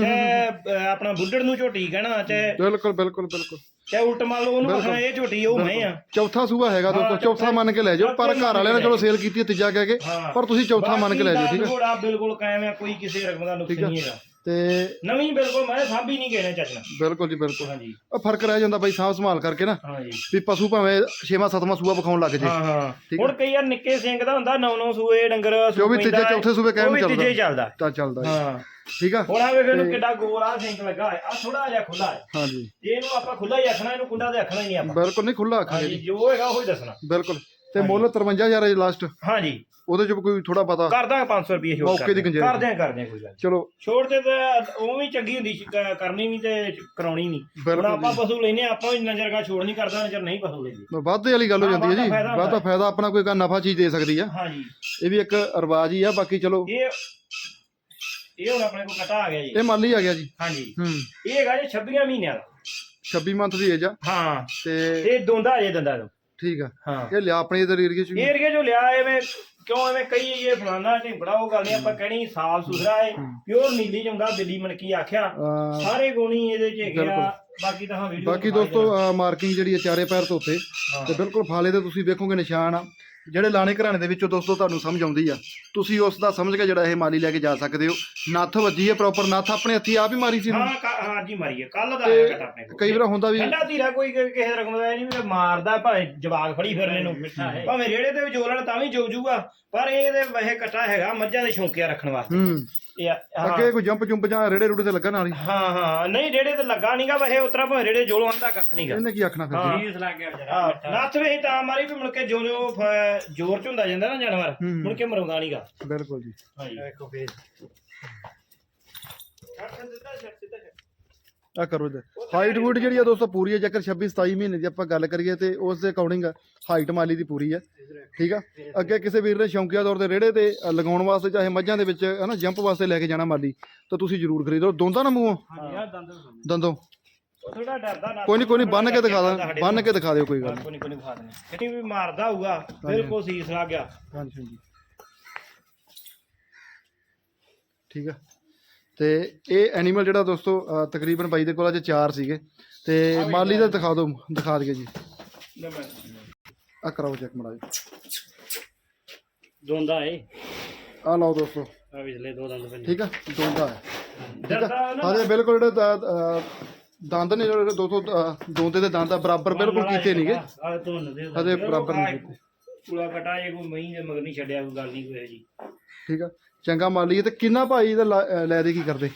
ਚਾਹੇ ਅਹ, ਆਪਣਾ ਬੁੱਢੜ ਨੂੰ ਝੋਟੀ ਕਹਿਣਾ ਚਾਹੇ ਬਿਲਕੁਲ ਬਿਲਕੁਲ ਬਿਲਕੁਲ। ਚਾਹੇ ਉਲਟ ਮੰਨ ਲਓ ਉਹਨੂੰ ਆਖਣਾ ਇਹ ਝੋਟੀ ਉਹ ਮੈਂ ਆ। ਚੌਥਾ ਸੂਆ ਹੈਗਾ ਦੋਸਤੋ ਚੌਥਾ ਮੰਨ ਕੇ ਲੈ ਜਾਓ ਪਰ ਘਰ ਵਾਲਿਆਂ ਨੇ ਚਲੋ ਸੇਲ ਕੀਤੀ ਹੈ ਤੀਜਾ ਕਹਿ ਕੇ ਹਾਂ। ਪਰ ਤੁਸੀਂ ਚੌਥਾ ਮੰਨ ਕੇ ਲੈ ਜਾਓ ਠੀਕ ਹੈ ਘੋੜਾ ਬਿਲਕੁਲ ਕਾਇਮ ਹੈ ਕੋਈ ਕਿਸੇ ਰਕਮ ਦਾ ਨੁਕਸ ਨਹੀਂ ਹੈਗਾ। ਤੇ ਨਵੀਂ ਬਿਲਕੁਲ ਮੈਂ ਸਾਂਭੀ ਨਹੀਂ ਕਹਿਣਾ ਚਾਚਣਾ ਬਿਲਕੁਲ ਜੀ ਬਿਲਕੁਲ। ਹਾਂਜੀ। ਉਹ ਫ਼ਰਕ ਰਹਿ ਜਾਂਦਾ ਬਾਈ ਸਾਂਭ ਸੰਭਾਲ ਕਰਕੇ ਨਾ ਹਾਂਜੀ। ਵੀ ਪਸ਼ੂ ਭਾਵੇਂ ਛੇਵਾਂ ਸੱਤਵਾਂ ਸੂਆ ਵਿਖਾਉਣ ਲੱਗ ਜੇ। ਹਾਂ ਹਾਂ। ਠੀਕ ਹੁਣ ਕਈ ਵਾਰ ਨਿੱਕੇ ਸਿੰਘ ਦਾ ਹੁੰਦਾ ਨੌ ਨੌ ਸੂਏ ਡੰਗਰ ਜੋ ਵੀ ਸੂਈ ਤੀਜੇ ਹੈ, ਚੌਥੇ ਸੂਬੇ ਉਹ ਵੀ ਚੱਲਦਾ। ਤੀਜੇ ਹੀ ਚੱਲਦਾ। ਤਾਂ ਚੱਲਦਾ ਜੀ। ਹਾਂ। ਠੀਕ ਆ? ਹੁਣ ਆ ਵੇਖ ਇਹਨੂੰ ਕਿੱਡਾ ਗੋਲਾ ਸਿੰਘ ਲੱਗਾ ਹੈ ਆ ਥੋੜਾ ਜਿਹਾ ਖੁੱਲਾ ਹੈ। ਹਾਂਜੀ। ਇਹਨੂੰ ਆਪਾਂ ਖੁੱਲਾ ਹੀ ਆਖਣਾ ਇਹਨੂੰ ਕੁੰਡਾ ਤੇ ਆਖਣਾ ਹੀ ਨਹੀਂ ਆਪਾਂ। ਬਿਲਕੁਲ ਨਹੀਂ ਖੁੱਲਾ ਹਾਂਜੀ ਜੀ। ਜੋ ਹੈਗਾ ਉਹ ਹੀ ਦੱਸਣਾ। ਬਿਲਕੁਲ। ਤੇ ਮੁੱਲ 53000 ਹੈ ਲਾਸਟ ਹਾਂਜੀ। ਉਹਦੇ ਚ ਕੋਈ ਥੋੜਾ ਪਤਾ। ਕਰ ਦਾਂਗੇ 500 ਰੁਪਏ ਛੋੜ ਮੌਕੇ ਦੀ ਗੁੰਜਾਇਸ਼। ਕਰ ਦਿਆਂ ਕਰ ਦਿਆਂ ਕੋਈ ਗੱਲ ਨੀ। ਚਲੋ। ਛੋੜ ਤੇ ਤਾਂ ਉਹ ਵੀ ਚੰਗੀ ਹੁੰਦੀ ਸੀ, ਕ- ਕਰਨੀ ਵੀ ਤੇ ਕਰਾਉਣੀ ਨਹੀਂ ਹੁਣ ਬਿਲਕੁਲ ਆਪਾਂ ਪਸ਼ੂ ਲੈਨੇ ਆਪਾਂ ਵੀ ਨਜ਼ਰ ਕਾ ਛੋੜ ਨਹੀਂ ਕਰਦਾ ਨਜ਼ਰ ਨਹੀਂ ਪਸ਼ੂ ਲੈਂਦੇ। ਵਾਧੇ ਵਾਲੀ ਗੱਲ ਹੋ ਜਾਂਦੀ ਹੈ ਜੀ। ਵਾਧਾ ਫਾਇਦਾ ਹੁੰਦਾ। ਵਾਧਾ ਫਾਇਦਾ ਆਪਣਾ ਕੋਈ ਨਫਾ ਚੀਜ਼ ਦੇ ਸਕਦੀ ਆ। ਹਾਂਜੀ। ਇਹ ਵੀ ਇੱਕ ਰਿਵਾਜ ਹੀ ਆ ਬਾਕੀ ਚਲੋ। ਇਹ ਇਹ ਹੁਣ ਆਪਣੇ ਕੋਲ ਕਟਾ ਆ ਗਿਆ ਜੀ। ਇਹ ਮਾਲੀ ਆ ਗਿਆ ਜੀ। ਹਾਂਜੀ। ਹੂੰ। ਇਹ ਹੈਗਾ ਜੀ 26 ਮਹੀਨਿਆਂ ਦਾ। 26 ਮੰਥ ਦੀ ਏਜ ਆ। ਹਾਂ। ਤੇ ਇਹ ਦੋਂਦਾ ਜੇ ਦੰਦਾ ਤੋਂ ਠੀਕ ਆ। ਹਾਂ। ਇਹ ਲਿਆ ਆਪਣੇ ਇਧਰ ਏਰੀਏ ਚ ਵੀ। ਏਰੀਆ ਜੋ ਲਿਆ ਐਵੇਂ ਕਿਉਂ ਐਵੇਂ ਕਈ ਇਹ ਫਲਾਣਾ ਢਿੰਬੜਾ ਉਹ ਗੱਲ ਨਹੀਂ ਆਪਾਂ ਕਹਿਣੀ ਸਾਫ਼ ਸੁਥਰਾ ਹੈ। ਪਿਓਰ ਨੀਲੀ ਚੰਗਾ ਦਿੱਲੀ ਮਣਕੀ ਆਖਿਆ। ਅਹ ਸਾਰੇ ਗੁਣੀ ਇਹਦੇ ਚ ਹੈਗੇ ਆ। ਬਾਕੀ ਤਾਂ ਹਾਂ ਵੀਡੀਓ ਬਾਕੀ ਦੋਸਤੋ ਮਾਰਕਿੰਗ ਜਿਹੜੀ ਹੈ ਚਾਰੇ ਪੈਰ ਤੋਂ ਉੱਤੇ ਤੇ ਬਿਲਕੁਲ ਫਾਲੇ ਦੇ ਤੁਸੀਂ ਵੇਖੋਗੇ ਨਿਸ਼ਾਨ ਆ। ਜਿਹੜੇ ਲਾਣੇ ਘਰਾਣੇ ਦੇ ਵਿੱਚੋਂ ਦੋਸਤੋ ਤੁਹਾਨੂੰ ਸਮਝ ਆਉਂਦੀ ਆ ਤੁਸੀਂ ਉਸ ਦਾ ਸਮਝ ਕੇ ਜਿਹੜਾ ਇਹ ਮਾਲੀ ਲੈ ਕੇ ਜਾ ਸਕਦੇ ਹੋ। ਨੱਥ ਵੱਜੀ ਹੈ ਪ੍ਰੋਪਰ ਨੱਥ ਆਪਣੇ ਹੱਥੀ ਆਪ ਹੀ ਮਾਰੀ ਸੀ ਹਾਂ ਕ- ਹਾਂ ਜੀ ਮਾਰੀਏ ਕੱਲ ਦਾ ਆਇਆ ਘਟ ਆਪਣੇ ਕੋਲ। ਕਈ ਵਾਰ ਹੁੰਦਾ ਵੀ ਠੰਡਾ ਧੀਰਾ ਕੋਈ ਕਿ- ਕਿਸੇ ਰਕਮ ਦਾ ਇਹ ਨਹੀਂ ਵੀ ਮਾਰਦਾ ਭਾਵੇਂ ਜਵਾਗ ਫੜੀ ਫਿਰਨੇ ਨੂੰ ਭਾਵੇਂ ਰੇੜੇ ਤੇ ਵੀ ਜੋਲਣ ਤਾਂ ਵੀ ਜੋਗ ਜੂਗਾ ਪਰ ਇਹਦੇ ਵੈਸੇ ਕਟਾ ਹੈਗਾ ਮੱਝਾਂ ਦੇ ਸ਼ੌਂਕੀਆਂ ਰੱਖਣ ਵਾਸਤੇ। ਇਹ ਹਾਂ। ਅੱਗੇ ਕੋਈ ਜੰਪ ਜੰਪ ਜਾਂ ਰੇੜੇ ਰੂੜੇ ਤੇ ਲੱਗਣ ਵਾਲੀ ਹਾਂ? ਹਾਂ ਨਹੀਂ ਰੇੜੇ ਤੇ ਲੱਗਾ ਨਹੀਂਗਾ ਵੈਸੇ ਉਤਰਾ ਭਾਵੇਂ ਰੇੜੇ ਜੋਲ ਆਂਦਾ ਕੱਖ ਨਹੀਂਗਾ ਇਹਨੇ ਕੀ ਆਖਣਾ ਫਿਰ? ਹਾਂ। ਚੀਜ਼ ਲੱਗ ਗਿਆ ਜਰਾ ਹਾਂ ਨੱਥ ਵੇ ਤਾਂ ਮਾਰੀ ਵੀ ਮੁੜ ਕੇ ਜੋ ਜੋ ਫ- ਜ਼ੋਰ ਚ ਹੁੰਦਾ ਜਾਂਦਾ ਨਾ ਜਾਨਵਰ ਹੂੰ। ਮੁੜ ਕੇ ਮਰੂਗਾ ਨਹੀਂਗਾ ਬਿਲਕੁਲ ਜੀ। ਹਾਂਜੀ ਵੇਖੋ ਫੇਰ। ਆ ਕਰੋ ਇਹਦੇ ਹਾਈਟ ਵੂਡ ਜਿਹੜੀ ਆ ਦੋਸਤੋ ਪੂਰੀ ਹੈ ਜੇਕਰ 26 27 ਮਹੀਨੇ ਦੀ ਆਪਾਂ ਗੱਲ ਕਰੀਏ ਤੇ ਉਸ ਦੇ ਅਕੋਰਡਿੰਗ ਹਾਈਟ ਮਾਲੀ ਦੀ ਪੂਰੀ ਹੈ ਠੀਕ ਆ? ਅੱਗੇ ਕਿਸੇ ਵੀਰ ਨੇ ਸ਼ੌਂਕੀਆ ਤੌਰ ਤੇ ਰੇੜੇ ਤੇ ਲਗਾਉਣ ਵਾਸਤੇ ਚਾਹੇ ਮੱਝਾਂ ਦੇ ਵਿੱਚ ਹਨਾ ਜੰਪ ਵਾਸਤੇ ਲੈ ਕੇ ਜਾਣਾ ਮਾਲੀ ਤਾਂ ਤੁਸੀਂ ਜ਼ਰੂਰ ਖਰੀਦੋ। ਦੋਂਦਾ ਨਾ ਮੂੰਹੋਂ ਹਾਂਜੀ ਆ ਦੰਦ। ਦੰਦੋਂ। ਥੋੜਾ ਡਰਦਾ ਨਾ। ਕੋਈ ਨਹੀਂ ਕੋਈ ਨਹੀਂ ਬੰਨ ਕੇ ਦਿਖਾ ਦਾਂ ਬੰਨ ਕੇ ਦਿਖਾ ਦਿਓ ਕੋਈ ਗੱਲ ਕੋਈ ਨਹੀਂ ਕੋਈ ਨਹੀਂ ਖਾ ਦੇਣੇ ਕਿਤੇ ਵੀ ਮਾਰਦਾ ਹੋਊਗਾ ਬਿਲਕੁਲ ਸੀਸ ਲੱਗ ਗਿਆ। ਹਾਂਜੀ ਹਾਂਜੀ। ਠੀਕ ਆ? ਤੇ ਇਹ ਐਨੀਮਲ ਜਿਹੜਾ ਦੋਸਤੋ ਤਕਰੀਬਨ ਬਾਈ ਦੇ ਕੋਲ ਅੱਜ ਚਾਰ ਸੀਗੇ। ਤੇ ਮਾਲੀ ਦਾ ਦਿਖਾ ਦਿਓ ਦਿਖਾ ਦਈਏ ਜੀ। ਆ ਕਰਾਓ ਚੈੱਕ ਮੜਾ ਦੋਂਦਾ ਏ ਆ ਲਓ ਦੋਸਤੋ। ਆ ਵਿਚਲੇ ਦੋ ਦੰਦ ਪੈਂਦੇ। ਠੀਕ ਆ? ਦੋਂਦਾ ਹੈ। ਠੀਕ ਆ? ਹਜੇ ਬਿਲਕੁਲ ਜਿਹੜੇ ਦੰਦ ਨੇ ਜਿਹੜੇ ਦੋਸਤੋ ਦੋਂਦੇ ਦੇ ਦੰਦ ਆ ਬਰਾਬਰ ਬਿਲਕੁਲ ਕੀਤੇ ਨਹੀਂਗੇ ਹਜੇ ਬਰਾਬਰ ਨਹੀਂ ਕੀਤੇ। ਪੂਰਾ ਕਟਾ ਜੇ ਕੋਈ ਮਹੀਂ ਦੇ ਮਗਰ ਨਹੀਂ ਛੱਡਿਆ ਕੋਈ ਗੱਲ ਨਹੀਂ ਕੋਈ ਜੀ ਠੀਕ ਆ? ਚੰਗਾ ਮਾਲੀ ਹੈ ਤੇ ਕਿੰਨਾ ਭਾਈ ਦਾ ਲਾ- ਅ, ਲੈ ਦੇ ਕੀ ਕਰਦੇ?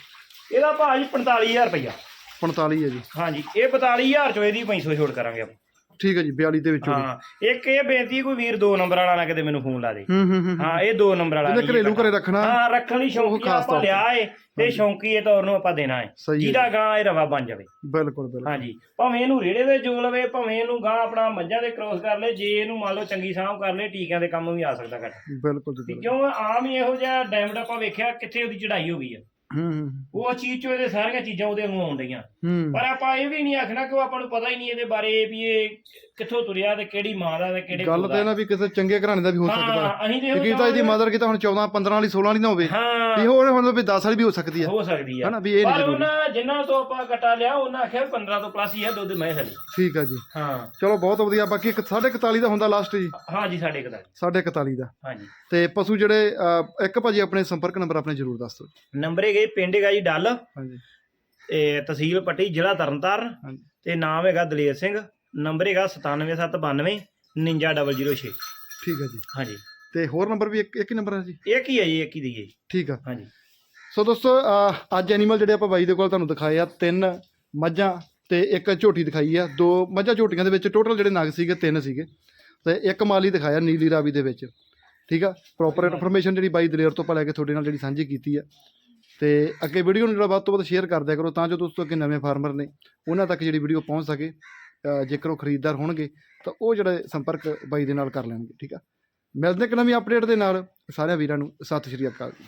ਇਹਦਾ ਭਾਅ ਜੀ 45000 ਰੁਪਇਆ 45 ਹੈ ਜੀ। ਹਾਂਜੀ ਇਹ 42000 ਚੋਂ ਇਹਦੀ 500 ਛੋੜ ਕਰਾਂਗੇ ਆਪਾਂ। ਠੀਕ ਹੈ ਜੀ 42 ਦੇ ਵਿੱਚੋਂ ਹਾਂ ਇੱਕ ਇਹ ਬੇਨਤੀ ਕੋਈ ਵੀਰ ਦੋ ਨੰਬਰ ਵਾਲਾ ਨਾ ਕਿਤੇ ਮੈਨੂੰ ਫੋਨ ਲਾ ਦੇ। ਹੂੰ ਹੂੰ ਇਹ ਦੋ ਨੰਬਰ ਵਾਲਾ ਨਹੀਂ ਘਰੇਲੂ। ਘਰੇ ਰੱਖਣਾ ਹਾਂ ਰੱਖਣ ਲਈ ਸ਼ੌਂਕੀ ਆਪਾਂ। ਲਿਆ ਏ ਤੇ ਸ਼ੌਂਕੀ ਇਹ ਤੌਰ ਨੂੰ ਆਪਾਂ ਦੇਣਾ ਹੈ ਜਿਹਦਾ ਗਾਂ ਇਹ ਰਵਾ ਬਣ ਜਾਵੇ। ਬਿਲਕੁਲ ਬਿਲਕੁਲ। ਹਾਂਜੀ ਭਾਵੇਂ ਇਹਨੂੰ ਰੇੜੇ ਦੇ ਜੋੜ ਲਵੇ ਭਾਵੇਂ ਇਹਨੂੰ ਗਾਂ ਆਪਣਾ ਮੱਝਾਂ ਦੇ ਕ੍ਰੋਸ ਕਰ ਲੇ ਜੇ ਇਹਨੂੰ ਮੰਨ ਲਓ ਚੰਗੀ ਸਾਂਭ ਕਰ ਲੇ ਟੀਕਿਆਂ ਦੇ ਕੰਮ ਵੀ ਆ ਸਕਦਾ ਘੱਟ। ਬਿਲਕੁਲ ਜੀ ਕਿਉਂ ਆਮ ਹੀ ਇਹੋ ਜਿਹਾ ਡੈਮਡ ਆਪਾਂ ਵੇਖਿਆ ਕਿੱਥੇ ਉਹਦੀ ਚੜਾਈ ਹੋ ਗਈ ਆ। ਹੂੰ। ਉਹ ਚੀਜ਼ ਚੋਂ ਇਹਦੇ ਸਾਰੀਆਂ ਚੀਜ਼ਾਂ ਉਹਦੇ ਨੂੰ ਆਉਣ ਡਈਆਂ ਹੂੰ। ਪਰ ਆਪਾਂ ਇਹ ਵੀ ਨਹੀਂ ਆਖਣਾ ਕਿ ਉਹ ਆਪਾਂ ਨੂੰ ਪਤਾ ਹੀ ਨਹੀਂ ਇਹਦੇ ਬਾਰੇ ਵੀ ਇਹ ਕਿੱਥੋਂ ਤੁਰਿਆ ਤੇ ਕਿਹੜੀ ਮਾਂ ਦਾ ਤੇ ਕਿਹੜੇ ਗੱਲ ਤੇ ਨਾ ਵੀ ਕਿਸੇ ਚੰਗੇ ਘਰਾਣੇ ਦਾ ਵੀ ਹੋ ਸਕਦਾ। ਹਾਂ ਅਸੀਂ ਤੇ ਹੈ ਇਹੋ ਕਿ ਤਾਂ ਇਹਦੀ ਮਦਰ ਕਿਤਾ ਹੁਣ 14 15 ਵਾਲੀ 16 ਵਾਲੀ ਨਾ ਹੋਵੇ। ਹਾਂ। ਵੀ ਹੋਰ ਹੁਣ ਵੀ 10 ਵਾਲੀ ਵੀ ਹੋ ਸਕਦੀ ਹੈ ਹੋ ਸਕਦੀ ਆ। ਹਨਾ ਵੀ ਇਹ ਨਹੀਂ ਪਰ ਉਹਨਾਂ ਜਿਨ੍ਹਾਂ ਤੋਂ ਆਪਾਂ ਕਟਾ ਲਿਆ ਉਹਨਾਂ ਆਖਿਆ 15 ਤੋਂ ਪਲੱਸ ਹੀ ਆ ਦੁੱਧ ਮੈਂ ਹਲੇ। ਠੀਕ ਹੈ ਜੀ। ਹਾਂ। ਚਲੋ ਬਹੁਤ ਵਧੀਆ। ਬਾਕੀ ਇੱਕ 41 ਦਾ ਹੁੰਦਾ ਲਾਸਟ ਜੀ। ਹਾਂ ਜੀ ਸਾਡੇ ਕਦਾ 41 ਦਾ। ਹਾਂ ਜੀ। ਤੇ ਪਸ਼ੂ ਜਿਹੜੇ ਇੱਕ ਭਾਜੀ ਆਪਣੇ ਸੰਪਰਕ ਨੰਬਰ ਆਪਣੇ ਜ਼ਰੂਰ ਦੱਸ ਦਿਓ ਨੰਬਰ ਹੈਗੇ ਪਿੰਡ ਹੈਗਾ ਜੀ ਡੱਲ। ਹਾਂਜੀ ਇਹ ਤਹਿਸੀਲ ਪੱਟੀ ਜ਼ਿਲ੍ਹਾ ਤਰਨਤਾਰਨ। ਤੇ ਨਾਮ ਹੈਗਾ ਦਲੇਰ ਸਿੰਘ। ਨੰਬਰ ਹੈਗਾ 97792 99006 ਠੀਕ ਹੈ ਜੀ। ਹਾਂਜੀ। ਤੇ ਹੋਰ ਨੰਬਰ ਵੀ ਇੱਕ ਇੱਕ ਹੀ ਨੰਬਰ ਹੈ ਜੀ? ਇੱਕ ਹੀ ਹੈ ਜੀ ਇੱਕ ਹੀ ਦੀ ਹੈ ਜੀ। ਠੀਕ ਆ। ਹਾਂਜੀ। ਸੋ ਦੋਸਤੋ ਅਹ ਅੱਜ ਐਨੀਮਲ ਜਿਹੜੇ ਆਪਾਂ ਬਾਈ ਦੇ ਕੋਲ ਤੁਹਾਨੂੰ ਦਿਖਾਏ ਆ ਤਿੰਨ ਮੱਝਾਂ ਤੇ ਇੱਕ ਝੋਟੀ ਦਿਖਾਈ ਆ। ਦੋ ਮੱਝਾਂ ਝੋਟੀਆਂ ਦੇ ਵਿੱਚ ਟੋਟਲ ਜਿਹੜੇ ਨਗ ਸੀਗੇ ਤਿੰਨ ਸੀਗੇ। ਤੇ ਇੱਕ ਮਾਲੀ ਦਿਖਾਇਆ ਨੀਲੀ ਰਾਵੀ ਦੇ ਵਿੱਚ। ਠੀਕ ਆ? ਪ੍ਰੋਪਰ ਇਨਫੋਰਮੇਸ਼ਨ ਜਿਹੜੀ ਬਾਈ ਦਲੇਰ ਤੋਂ ਆਪਾਂ ਲੈ ਕੇ ਤੁਹਾਡੇ ਨਾਲ ਜਿਹੜੀ ਸਾਂਝੀ ਕੀਤੀ ਆ। ਤੇ ਅੱਗੇ ਵੀਡੀਓ ਨੂੰ ਜਿਹੜਾ ਵੱਧ ਤੋਂ ਵੱਧ ਸ਼ੇਅਰ ਕਰ ਦਿਆ ਕਰੋ ਤਾਂ ਜੋ ਦੋਸਤੋ ਅੱਗੇ ਨਵੇਂ ਫਾਰਮਰ ਨੇ ਉਹਨਾਂ ਤੱਕ ਜਿਹੜੀ ਵੀਡੀਓ ਪਹੁੰਚ ਸਕੇ। ਜੇਕਰ ਉਹ ਖਰੀਦਦਾਰ ਹੋਣਗੇ, ਤਾਂ ਉਹ ਜਿਹੜਾ ਸੰਪਰਕ ਬਾਈ ਦੇ ਨਾਲ ਕਰ ਲੈਣਗੇ, ਠੀਕ ਆ? ਮਿਲਦੇ ਇੱਕ ਨਵੀਂ ਅਪਡੇਟ ਦੇ ਨਾਲ। ਸਾਰਿਆਂ ਵੀਰਾਂ ਨੂੰ ਸਤਿ ਸ਼੍ਰੀ ਅਕਾਲ ਜੀ।